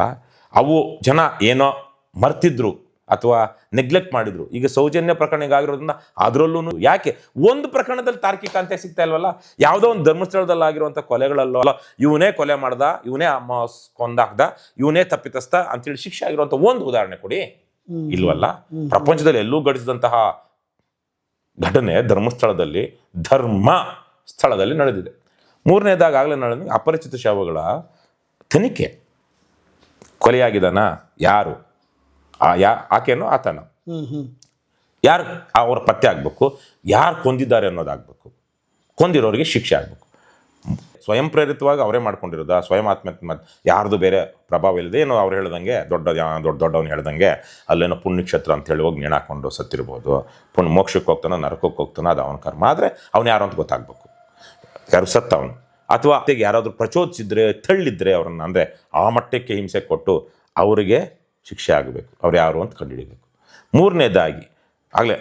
ಅವು ಜನ ಏನೋ ಮರ್ತಿದ್ರು ಅಥವಾ ನೆಗ್ಲೆಕ್ಟ್ ಮಾಡಿದ್ರು. ಈಗ ಸೌಜನ್ಯ ಪ್ರಕರಣ ಆಗಿರೋದ್ರಿಂದ ಅದರಲ್ಲೂ ಯಾಕೆ? ಒಂದು ಪ್ರಕರಣದಲ್ಲಿ ತಾರ್ಕಿಕ ಅಂತ್ಯ ಸಿಗ್ತಾ ಇಲ್ವಲ್ಲ? ಯಾವುದೋ ಒಂದು ಧರ್ಮಸ್ಥಳದಲ್ಲಿ ಆಗಿರುವಂಥ ಕೊಲೆಗಳಲ್ಲೋ ಅಲ್ಲ ಇವನೇ ಕೊಲೆ ಮಾಡ್ದ ಇವನೇ ಅಮ್ಮ ಕೊಂದಾಕ್ದ ಇವನೇ ತಪ್ಪಿತಸ್ಥ ಅಂತೇಳಿ ಶಿಕ್ಷೆ ಆಗಿರುವಂಥ ಒಂದು ಉದಾಹರಣೆ ಕೊಡಿ. ಇಲ್ವಲ್ಲ? ಪ್ರಪಂಚದಲ್ಲಿ ಎಲ್ಲೂ ಘಟಿಸಿದಂತಹ ಘಟನೆ ಧರ್ಮಸ್ಥಳದಲ್ಲಿ ಧರ್ಮ ಸ್ಥಳದಲ್ಲಿ ನಡೆದಿದೆ. ಮೂರನೇದಾಗ ಆಗಲೇ ನಡೆದ ಅಪರಿಚಿತ ಶವಗಳ ತನಿಖೆ. ಕೊಲೆಯಾಗಿದ್ದಾನ? ಯಾರು? ಆ ಯಾ ಆಕೆನೋ ಆತನೋ. ಯಾರು ಅವ್ರ ಪತ್ತೆ ಆಗಬೇಕು ಯಾರು ಕೊಂದಿದ್ದಾರೆ ಅನ್ನೋದಾಗಬೇಕು. ಕೊಂದಿರೋರಿಗೆ ಶಿಕ್ಷೆ ಆಗಬೇಕು. ಸ್ವಯಂ ಪ್ರೇರಿತವಾಗಿ ಅವರೇ ಮಾಡ್ಕೊಂಡಿರೋದು ಆ ಸ್ವಯಂ ಆತ್ಮಹತ್ಯೆ ಮತ್ತು ಯಾರ್ದು ಬೇರೆ ಪ್ರಭಾವ ಇಲ್ಲದೆ ಏನೋ ಅವ್ರು ಹೇಳ್ದಂಗೆ ದೊಡ್ಡ ದೊಡ್ಡ ದೊಡ್ಡವನು ಹೇಳ್ದಂಗೆ ಅಲ್ಲೇನೋ ಪುಣ್ಯಕ್ಷೇತ್ರ ಅಂತ ಹೇಳಿ ಹೋಗಿ ನೇಣಾಕೊಂಡು ಸತ್ತಿರ್ಬೋದು. ಪುಣ್ಯ ಮೋಕ್ಷಕ್ಕೆ ಹೋಗ್ತಾನೋ ನರಕಕ್ಕೆ ಹೋಗ್ತಾನೋ ಅದು ಅವನ ಕರ್ಮ. ಆದರೆ ಅವ್ನು ಯಾರು ಅಂತ ಗೊತ್ತಾಗಬೇಕು. ಯಾರು ಸತ್ತವನು ಅಥವಾ ಅತ್ತೆಗೆ ಯಾರಾದರೂ ಪ್ರಚೋದಿಸಿದ್ರೆ ತಳ್ಳಿದ್ರೆ ಅವ್ರನ್ನ ಅಂದರೆ ಆ ಮಟ್ಟಕ್ಕೆ ಹಿಂಸೆ ಕೊಟ್ಟು ಅವರಿಗೆ ಶಿಕ್ಷೆ ಆಗಬೇಕು. ಅವ್ರು ಯಾರು ಅಂತ ಕಂಡುಹಿಡಿಬೇಕು. ಮೂರನೇದಾಗಿ, ಆಗಲೇ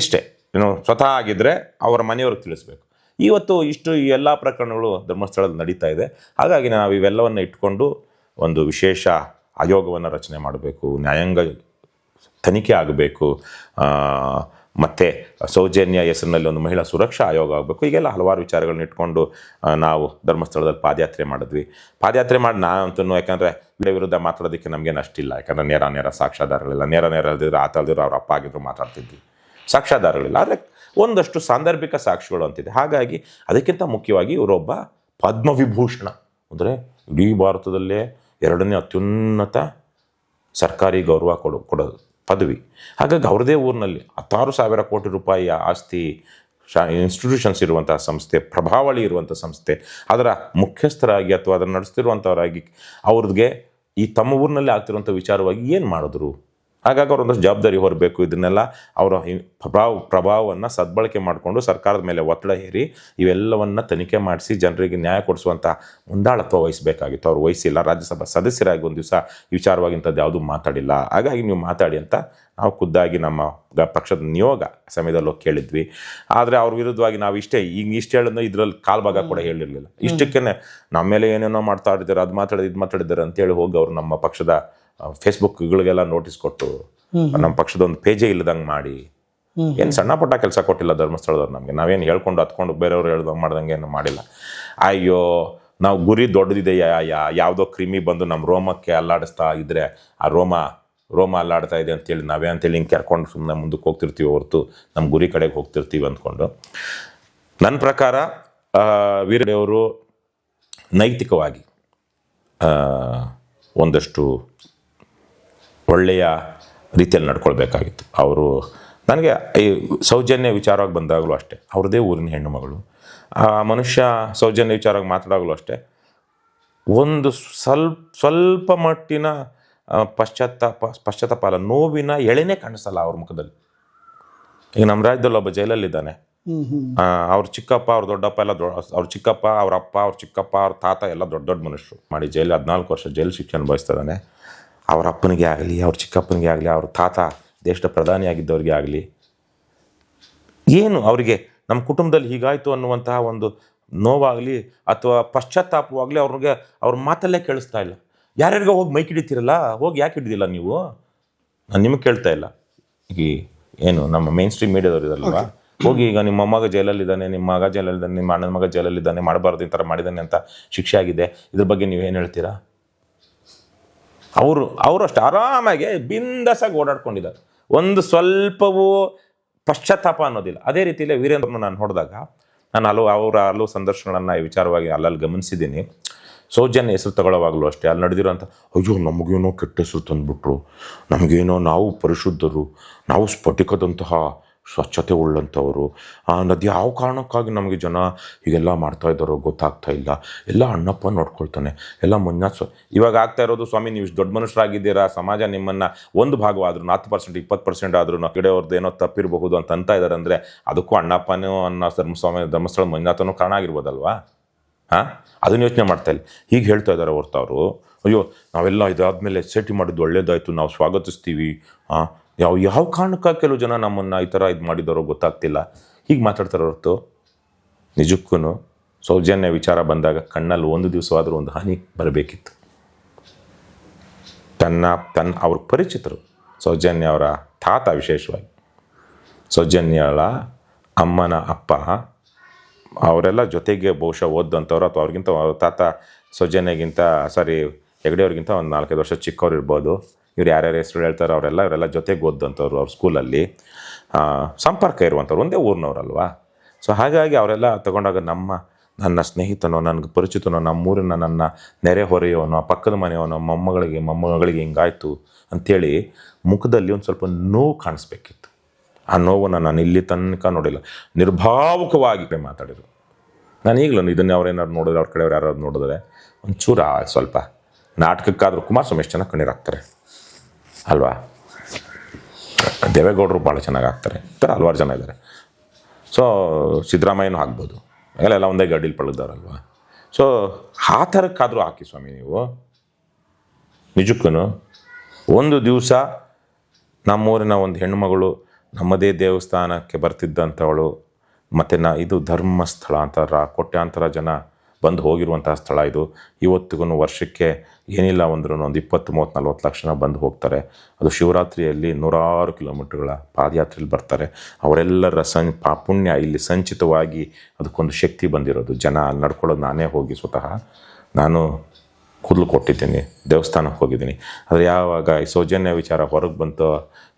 ಇಷ್ಟೇ ಏನು ಸ್ವತಃ ಆಗಿದ್ದರೆ ಅವರ ಮನೆಯವ್ರಿಗೆ ತಿಳಿಸ್ಬೇಕು. ಇವತ್ತು ಇಷ್ಟು ಈ ಎಲ್ಲ ಪ್ರಕರಣಗಳು ಧರ್ಮಸ್ಥಳದಲ್ಲಿ ನಡೀತಾ ಇದೆ. ಹಾಗಾಗಿ ನಾವು ಇವೆಲ್ಲವನ್ನು ಇಟ್ಕೊಂಡು ಒಂದು ವಿಶೇಷ ಆಯೋಗವನ್ನು ರಚನೆ ಮಾಡಬೇಕು, ನ್ಯಾಯಾಂಗ ತನಿಖೆ ಆಗಬೇಕು ಮತ್ತು ಸೌಜನ್ಯ ಹೆಸರಿನಲ್ಲಿ ಒಂದು ಮಹಿಳಾ ಸುರಕ್ಷಾ ಆಯೋಗ ಆಗಬೇಕು. ಈಗೆಲ್ಲ ಹಲವಾರು ವಿಚಾರಗಳನ್ನ ಇಟ್ಕೊಂಡು ನಾವು ಧರ್ಮಸ್ಥಳದಲ್ಲಿ ಪಾದಯಾತ್ರೆ ಮಾಡಿದ್ವಿ. ಪಾದಯಾತ್ರೆ ಮಾಡಿ ನಾನಂತೂ ಯಾಕಂದರೆ ವಿಡ ವಿರುದ್ಧ ಮಾತಾಡೋದಕ್ಕೆ ನಮಗೇನು ಅಷ್ಟಿಲ್ಲ. ಯಾಕಂದರೆ ನೇರ ನೇರ ಸಾಕ್ಷ್ಯಾಧಾರಗಳಿಲ್ಲ. ನೇರ ನೇರ ಇಲ್ದಿದ್ರೆ ಆತ ತಲ್ದಿದ್ರು ಅವ್ರ ಅಪ್ಪ ಆಗಿದ್ರು ಮಾತಾಡ್ತಿದ್ವಿ. ಸಾಕ್ಷ್ಯಾಧಾರಗಳಿಲ್ಲ. ಆದರೆ ಒಂದಷ್ಟು ಸಾಂದರ್ಭಿಕ ಸಾಕ್ಷಿಗಳು ಅಂತಿದೆ. ಹಾಗಾಗಿ ಅದಕ್ಕಿಂತ ಮುಖ್ಯವಾಗಿ ಇವರೊಬ್ಬ ಪದ್ಮವಿಭೂಷಣ. ಅಂದರೆ ಇಡೀ ಭಾರತದಲ್ಲೇ ಎರಡನೇ ಅತ್ಯುನ್ನತ ಸರ್ಕಾರಿ ಗೌರವ ಕೊಡೋ, ಕೊಡೋದು, ಪದವಿ. ಹಾಗಾಗಿ ಅವ್ರದೇ ಊರಿನಲ್ಲಿ ಹತ್ತಾರು ಸಾವಿರ ಕೋಟಿ ರೂಪಾಯಿಯ ಆಸ್ತಿ ಶಾ ಇನ್ಸ್ಟಿಟ್ಯೂಷನ್ಸ್ ಇರುವಂಥ ಸಂಸ್ಥೆ, ಪ್ರಭಾವಳಿ ಇರುವಂಥ ಸಂಸ್ಥೆ, ಅದರ ಮುಖ್ಯಸ್ಥರಾಗಿ ಅಥವಾ ಅದನ್ನು ನಡೆಸ್ತಿರುವಂಥವರಾಗಿ ಅವ್ರಿಗೆ ಈ ತಮ್ಮ ಊರಿನಲ್ಲಿ ಆಗ್ತಿರುವಂಥ ವಿಚಾರವಾಗಿ ಏನು ಮಾಡಿದ್ರು? ಹಾಗಾಗಿ ಅವ್ರ ಒಂದಷ್ಟು ಜವಾಬ್ದಾರಿ ಹೊರಬೇಕು ಇದನ್ನೆಲ್ಲ. ಅವರ ಪ್ರಭಾವ ಪ್ರಭಾವವನ್ನು ಸದ್ಬಳಕೆ ಮಾಡಿಕೊಂಡು ಸರ್ಕಾರದ ಮೇಲೆ ಒತ್ತಡ ಹೇರಿ ಇವೆಲ್ಲವನ್ನು ತನಿಖೆ ಮಾಡಿಸಿ ಜನರಿಗೆ ನ್ಯಾಯ ಕೊಡಿಸುವಂಥ ಮುಂದಾಳತ್ವ ವಹಿಸಬೇಕಾಗಿತ್ತು. ಅವ್ರು ವಹಿಸಿಲ್ಲ. ರಾಜ್ಯಸಭಾ ಸದಸ್ಯರಾಗಿ ಒಂದು ದಿವಸ ವಿಚಾರವಾಗಿ ಇಂಥದ್ದು ಯಾವುದೂ ಮಾತಾಡಿಲ್ಲ. ಹಾಗಾಗಿ ನೀವು ಮಾತಾಡಿ ಅಂತ ನಾವು ಖುದ್ದಾಗಿ ನಮ್ಮ ಪಕ್ಷದ ನಿಯೋಗ ಸಮಯದಲ್ಲಿ ಹೋಗಿ ಕೇಳಿದ್ವಿ. ಆದರೆ ಅವ್ರ ವಿರುದ್ಧವಾಗಿ ನಾವು ಇಷ್ಟೇ ಈಗ ಇಷ್ಟು ಹೇಳಿದ್ನ ಇದರಲ್ಲಿ ಕಾಲ್ಭಾಗ ಕೂಡ ಹೇಳಿರಲಿಲ್ಲ. ಇಷ್ಟಕ್ಕೇ ನಮ್ಮ ಮೇಲೆ ಏನೇನೋ ಮಾಡ್ತಾ ಇದ್ದಾರೆ ಅದು ಮಾತಾಡಿದ್ರು ಇದು ಮಾತಾಡಿದ್ದಾರೆ ಅಂತೇಳಿ ಹೋಗಿ ಅವರು ನಮ್ಮ ಪಕ್ಷದ ಫೇಸ್ಬುಕ್ಗಳಿಗೆಲ್ಲ ನೋಟಿಸ್ ಕೊಟ್ಟು ನಮ್ಮ ಪಕ್ಷದ ಒಂದು ಪೇಜೇ ಇಲ್ಲದಂಗೆ ಮಾಡಿ ಏನು ಸಣ್ಣ ಪುಟ್ಟ ಕೆಲಸ ಕೊಟ್ಟಿಲ್ಲ ಧರ್ಮಸ್ಥಳದವ್ರು ನಮಗೆ. ನಾವೇನು ಹೇಳ್ಕೊಂಡು ಹತ್ಕೊಂಡು ಬೇರೆಯವ್ರು ಹೇಳ್ದಂಗೆ ಮಾಡ್ದಂಗೆ ಏನು ಮಾಡಿಲ್ಲ. ಅಯ್ಯೋ ನಾವು ಗುರಿ ದೊಡ್ಡದಿದೆ ಯಾ ಯಾವುದೋ ಕ್ರಿಮಿ ಬಂದು ನಮ್ಮ ರೋಮಕ್ಕೆ ಅಲ್ಲಾಡಿಸ್ತಾ ಇದ್ರೆ ಆ ರೋಮ ರೋಮ ಅಲ್ಲಾಡ್ತಾ ಇದೆ ಅಂತೇಳಿ ನಾವೇ ಅಂತೇಳಿ ಹಿಂಗೆ ಕೆರ್ಕೊಂಡು ಸುಮ್ಮನೆ ಮುಂದಕ್ಕೆ ಹೋಗ್ತಿರ್ತೀವಿ ಹೊರತು ನಮ್ಮ ಗುರಿ ಕಡೆಗೆ ಹೋಗ್ತಿರ್ತೀವಿ ಅಂದ್ಕೊಂಡು. ನನ್ನ ಪ್ರಕಾರ ಆ, ವೀರಡೆಯವರು ನೈತಿಕವಾಗಿ ಒಂದಷ್ಟು ಒಳ್ಳೆಯ ರೀತಿಯಲ್ಲಿ ನಡ್ಕೊಳ್ಬೇಕಾಗಿತ್ತು. ಅವರು ನನಗೆ ಈ ಸೌಜನ್ಯ ವಿಚಾರವಾಗಿ ಬಂದಾಗಲೂ ಅಷ್ಟೇ, ಅವ್ರದ್ದೇ ಊರಿನ ಹೆಣ್ಣು ಮಗಳು. ಆ ಮನುಷ್ಯ ಸೌಜನ್ಯ ವಿಚಾರವಾಗಿ ಮಾತಾಡಾಗಲೂ ಅಷ್ಟೇ, ಒಂದು ಸ್ವಲ್ಪ ಸ್ವಲ್ಪ ಮಟ್ಟಿನ ಪಶ್ಚಾತ್ತಾಪ ಪಶ್ಚಾತ್ತಾಪ ನೋವಿನ ಎಳೆನೇ ಕಾಣಿಸಲ್ಲ ಅವ್ರ ಮುಖದಲ್ಲಿ. ಈಗ ನಮ್ಮ ರಾಜ್ಯದಲ್ಲಿ ಒಬ್ಬ ಜೈಲಲ್ಲಿದ್ದಾನೆ. ಅವ್ರ ಚಿಕ್ಕಪ್ಪ, ಅವ್ರ ದೊಡ್ಡಪ್ಪ ಎಲ್ಲ ದೊಡ್ಡ ಅವ್ರ ಚಿಕ್ಕಪ್ಪ, ಅವ್ರ ಅಪ್ಪ, ಅವ್ರ ಚಿಕ್ಕಪ್ಪ, ಅವ್ರ ತಾತ ಎಲ್ಲ ದೊಡ್ಡ ದೊಡ್ಡ ಮನುಷ್ಯರು. ಮಾಡಿ ಜೈಲು ಹದಿನಾಲ್ಕು ವರ್ಷ ಜೈಲು ಶಿಕ್ಷೆ ಅನುಭವಿಸ್ತಿದ್ದಾನೆ ಅವ್ರ ಅಪ್ಪನಿಗೆ ಆಗಲಿ ಅವ್ರ ಚಿಕ್ಕಪ್ಪನಿಗೆ ಆಗಲಿ ಅವ್ರ ತಾತ ದೇಶದ ಪ್ರಧಾನಿಯಾಗಿದ್ದವ್ರಿಗೆ ಆಗಲಿ ಏನು ಅವರಿಗೆ ನಮ್ಮ ಕುಟುಂಬದಲ್ಲಿ ಹೀಗಾಯಿತು ಅನ್ನುವಂತಹ ಒಂದು ನೋವಾಗಲಿ ಅಥವಾ ಪಶ್ಚಾತ್ತಾಪವಾಗಲಿ ಅವ್ರಿಗೆ ಅವ್ರ ಮಾತಲ್ಲೇ ಕೇಳಿಸ್ತಾ ಇಲ್ಲ. ಯಾರ್ಯಾರಿಗೋ ಹೋಗಿ ಮೈಕ್ ಹಿಡಿತೀರಲ್ಲ ಹೋಗಿ ಯಾಕೆ ಹಿಡಿದಿಲ್ಲ ನೀವು? ನಾನು ನಿಮಗೆ ಕೇಳ್ತಾ ಇಲ್ಲ. ಈ ಏನು ನಮ್ಮ ಮೇನ್ ಸ್ಟ್ರೀಮ್ ಮೀಡಿಯಾದವ್ರು ಇದಲ್ಲ ಹೋಗಿ ಈಗ ನಿಮ್ಮ ಮೊಮ್ಮಗ ಜೈಲಲ್ಲಿದ್ದಾನೆ ನಿಮ್ಮ ಮಗ ಜೈಲಲ್ಲಿದ್ದಾನೆ ನಿಮ್ಮ ಅಣ್ಣನ ಮಗ ಜೈಲಲ್ಲಿದ್ದಾನೆ ಮಾಡಬಾರ್ದು ಈ ಥರ ಮಾಡಿದ್ದಾನೆ ಅಂತ ಶಿಕ್ಷೆ ಆಗಿದೆ. ಇದ್ರ ಬಗ್ಗೆ ನೀವು ಏನು ಹೇಳ್ತೀರಾ? ಅವರು ಅವರು ಅಷ್ಟು ಆರಾಮಾಗಿ ಬಿಂದಸಾಗಿ ಓಡಾಡ್ಕೊಂಡಿದ್ದಾರೆ. ಒಂದು ಸ್ವಲ್ಪವೂ ಪಶ್ಚಾತ್ತಾಪ ಅನ್ನೋದಿಲ್ಲ. ಅದೇ ರೀತಿಯಲ್ಲಿ ವೀರೇಂದ್ರನ ನಾನು ನೋಡಿದಾಗ, ನಾನು ಹಲವು ಅವರ ಹಲವು ಸಂದರ್ಶನಗಳನ್ನು ಈ ವಿಚಾರವಾಗಿ ಅಲ್ಲಲ್ಲಿ ಗಮನಿಸಿದ್ದೀನಿ. ಸೌಜನ್ಯ ಹೆಸರು ತಗೊಳ್ಳೋವಾಗಲೂ ಅಷ್ಟೇ, ಅಲ್ಲಿ ನಡೆದಿರೋಂಥ ಅಯ್ಯೋ, ನಮಗೇನೋ ಕೆಟ್ಟ ಹೆಸರು ತಂದುಬಿಟ್ರು. ನಮಗೇನೋ ನಾವು ಪರಿಶುದ್ಧರು, ನಾವು ಸ್ಫಟಿಕದಂತಹ ಸ್ವಚ್ಛತೆ ಉಳ್ಳಂಥವರು. ಅದು ಯಾವ ಕಾರಣಕ್ಕಾಗಿ ನಮಗೆ ಜನ ಹೀಗೆಲ್ಲ ಮಾಡ್ತಾ ಇದ್ದಾರೋ ಗೊತ್ತಾಗ್ತಾ ಇಲ್ಲ. ಎಲ್ಲ ಅಣ್ಣಪ್ಪ ನೋಡ್ಕೊಳ್ತಾನೆ. ಎಲ್ಲ ಮಂಜಾತ್ ಸ್ವ, ಇವಾಗ ಆಗ್ತಾ ಇರೋದು, ಸ್ವಾಮಿ ನೀವು ಇಷ್ಟು ದೊಡ್ಡ ಮನುಷ್ಯರಾಗಿದ್ದೀರಾ, ಸಮಾಜ ನಿಮ್ಮನ್ನು ಒಂದು ಭಾಗವಾದ್ರು ಹತ್ತು ಪರ್ಸೆಂಟ್ ಇಪ್ಪತ್ತು ಪರ್ಸೆಂಟ್ ಆದ್ರೂ ಕಡೆಯವ್ರದ್ದು ಏನೋ ತಪ್ಪಿರಬಹುದು ಅಂತ ಅಂತ ಇದ್ದಾರೆ ಅಂದರೆ ಅದಕ್ಕೂ ಅಣ್ಣಪ್ಪನೂ ಅನ್ನೋ ಧರ್ಮಸ್ವಾಮಿ ಧರ್ಮಸ್ಥಳ ಮಂಜುನಾಥನೂ ಕಾರಣ ಆಗಿರ್ಬೋದಲ್ವಾ ಹಾಂ? ಅದನ್ನು ಯೋಚನೆ ಮಾಡ್ತಾ ಇಲ್ಲ. ಹೀಗೆ ಹೇಳ್ತಾ ಇದ್ದಾರೆ ಹೊರ್ತು ಅವರು ಅಯ್ಯೋ, ನಾವೆಲ್ಲ ಇದಾದಮೇಲೆ ಸೆಟಿ ಮಾಡಿದ್ದು ಒಳ್ಳೇದಾಯಿತು, ನಾವು ಸ್ವಾಗತಿಸ್ತೀವಿ. ಹಾಂ ಯಾವ ಯಾವ ಕಾರಣಕ್ಕೆ ಕೆಲವು ಜನ ನಮ್ಮನ್ನು ಈ ಥರ ಇದು ಮಾಡಿದಾರೋ ಗೊತ್ತಾಗ್ತಿಲ್ಲ. ಹೀಗೆ ಮಾತಾಡ್ತಾರೆ ಹೊರತು ನಿಜಕ್ಕೂ ಸೌಜನ್ಯ ವಿಚಾರ ಬಂದಾಗ ಕಣ್ಣಲ್ಲಿ ಒಂದು ದಿವಸವಾದರೂ ಒಂದು ಹಾನಿ ಬರಬೇಕಿತ್ತು. ತನ್ನ ತನ್ನ, ಅವ್ರ ಪರಿಚಿತರು ಸೌಜನ್ಯ ಅವರ ತಾತ ವಿಶೇಷವಾಗಿ. ಸೌಜನ್ಯಳ ಅಮ್ಮನ ಅಪ್ಪ ಅವರೆಲ್ಲ ಜೊತೆಗೆ ಬಹುಶಃ ಓದಂಥವ್ರು ಅಥವಾ ಅವ್ರಿಗಿಂತ ಅವ್ರ ತಾತ ಸೌಜನ್ಯಗಿಂತ, ಸಾರಿ ಹೆಗಡೆಯವ್ರಿಗಿಂತ ಒಂದು ನಾಲ್ಕೈದು ವರ್ಷ ಚಿಕ್ಕವ್ರು ಇರ್ಬೋದು. ಇವ್ರು ಯಾರ್ಯಾರು ಹೆಸರು ಹೇಳ್ತಾರೆ ಅವರೆಲ್ಲ, ಇವರೆಲ್ಲ ಜೊತೆಗೆ ಓದ್ದಂಥವ್ರು ಅವ್ರ ಸ್ಕೂಲಲ್ಲಿ. ಸಂಪರ್ಕ ಇರುವಂಥವ್ರು ಒಂದೇ ಊರಿನವ್ರಲ್ವಾ? ಸೊ ಹಾಗಾಗಿ ಅವರೆಲ್ಲ ತಗೊಂಡಾಗ ನಮ್ಮ, ನನ್ನ ಸ್ನೇಹಿತನೋ, ನನಗೆ ಪರಿಚಿತನೋ, ನಮ್ಮೂರಿನ ನನ್ನ ನೆರೆ ಹೊರೆಯವನೋ ಪಕ್ಕದ ಮನೆಯವನೋ, ಮೊಮ್ಮಗಳಿಗೆ ಮೊಮ್ಮಗಳಿಗೆ ಹಿಂಗಾಯ್ತು ಅಂಥೇಳಿ ಮುಖದಲ್ಲಿ ಒಂದು ಸ್ವಲ್ಪ ನೋವು ಕಾಣಿಸ್ಬೇಕಿತ್ತು. ಆ ನೋವನ್ನು ನಾನು ಇಲ್ಲಿ ತನಕ ನೋಡಿಲ್ಲ. ನಿರ್ಭಾವುಕವಾಗಿ ಮಾತಾಡಿದರು. ನಾನು ಈಗಲೂ ಇದನ್ನು ಅವ್ರೇನಾದ್ರು ನೋಡಿದ್ರೆ, ಅವ್ರ ಕಡೆಯವ್ರು ಯಾರಾದ್ರು ನೋಡಿದ್ರೆ ಒಂಚೂರು ಸ್ವಲ್ಪ ನಾಟಕಕ್ಕಾದರೂ ಕುಮಾರಸ್ವಾಮಿ ಎಷ್ಟು ಚೆನ್ನಾಗಿ ಕಣ್ಣೀರಾಗ್ತಾರೆ ಅಲ್ವಾ? ದೇವೇಗೌಡರು ಭಾಳ ಚೆನ್ನಾಗಿ ಆಗ್ತಾರೆ ಈ ಥರ ಹಲವಾರು ಜನ ಇದ್ದಾರೆ ಸೊ ಸಿದ್ದರಾಮಯ್ಯನೂ ಆಗ್ಬೋದು ಎಲ್ಲ ಒಂದೇ ಗಡಿಲಿ ಪಳಗ್ದವ್ರಲ್ವಾ ಸೊ ಆ ಥರಕ್ಕಾದರೂ ಹಾಕಿ ಸ್ವಾಮಿ ನೀವು. ನಿಜಕ್ಕೂ ಒಂದು ದಿವಸ ನಮ್ಮೂರಿನ ಒಂದು ಹೆಣ್ಣುಮಗಳು ನಮ್ಮದೇ ದೇವಸ್ಥಾನಕ್ಕೆ ಬರ್ತಿದ್ದಂಥವಳು, ಮತ್ತು ನಾ ಇದು ಧರ್ಮಸ್ಥಳ ಅಂತಾರ ಕೋಟ್ಯಾಂತರ ಜನ ಬಂದು ಹೋಗಿರುವಂತಹ ಸ್ಥಳ ಇದು. ಇವತ್ತಿಗೂ ವರ್ಷಕ್ಕೆ ಏನಿಲ್ಲ ಅಂದ್ರೂ ಒಂದು ಇಪ್ಪತ್ತು, ಮೂವತ್ತು, ನಲ್ವತ್ತು ಲಕ್ಷ ಜನ ಬಂದು ಹೋಗ್ತಾರೆ. ಅದು ಶಿವರಾತ್ರಿಯಲ್ಲಿ ನೂರಾರು ಕಿಲೋಮೀಟ್ರ್ಗಳ ಪಾದಯಾತ್ರೆಯಲ್ಲಿ ಬರ್ತಾರೆ. ಅವರೆಲ್ಲರ ಸಂ ಪುಣ್ಯ ಇಲ್ಲಿ ಸಂಚಿತವಾಗಿ ಅದಕ್ಕೊಂದು ಶಕ್ತಿ ಬಂದಿರೋದು. ಜನ ಅಲ್ಲಿ ನಡ್ಕೊಳ್ಳೋದು ನಾನೇ ಹೋಗಿ ಸ್ವತಃ. ನಾನು ಕೂದಲು ಕೊಟ್ಟಿದ್ದೀನಿ, ದೇವಸ್ಥಾನಕ್ಕೆ ಹೋಗಿದ್ದೀನಿ. ಆದರೆ ಯಾವಾಗ ಈ ಸೌಜನ್ಯ ವಿಚಾರ ಹೊರಗೆ ಬಂತು,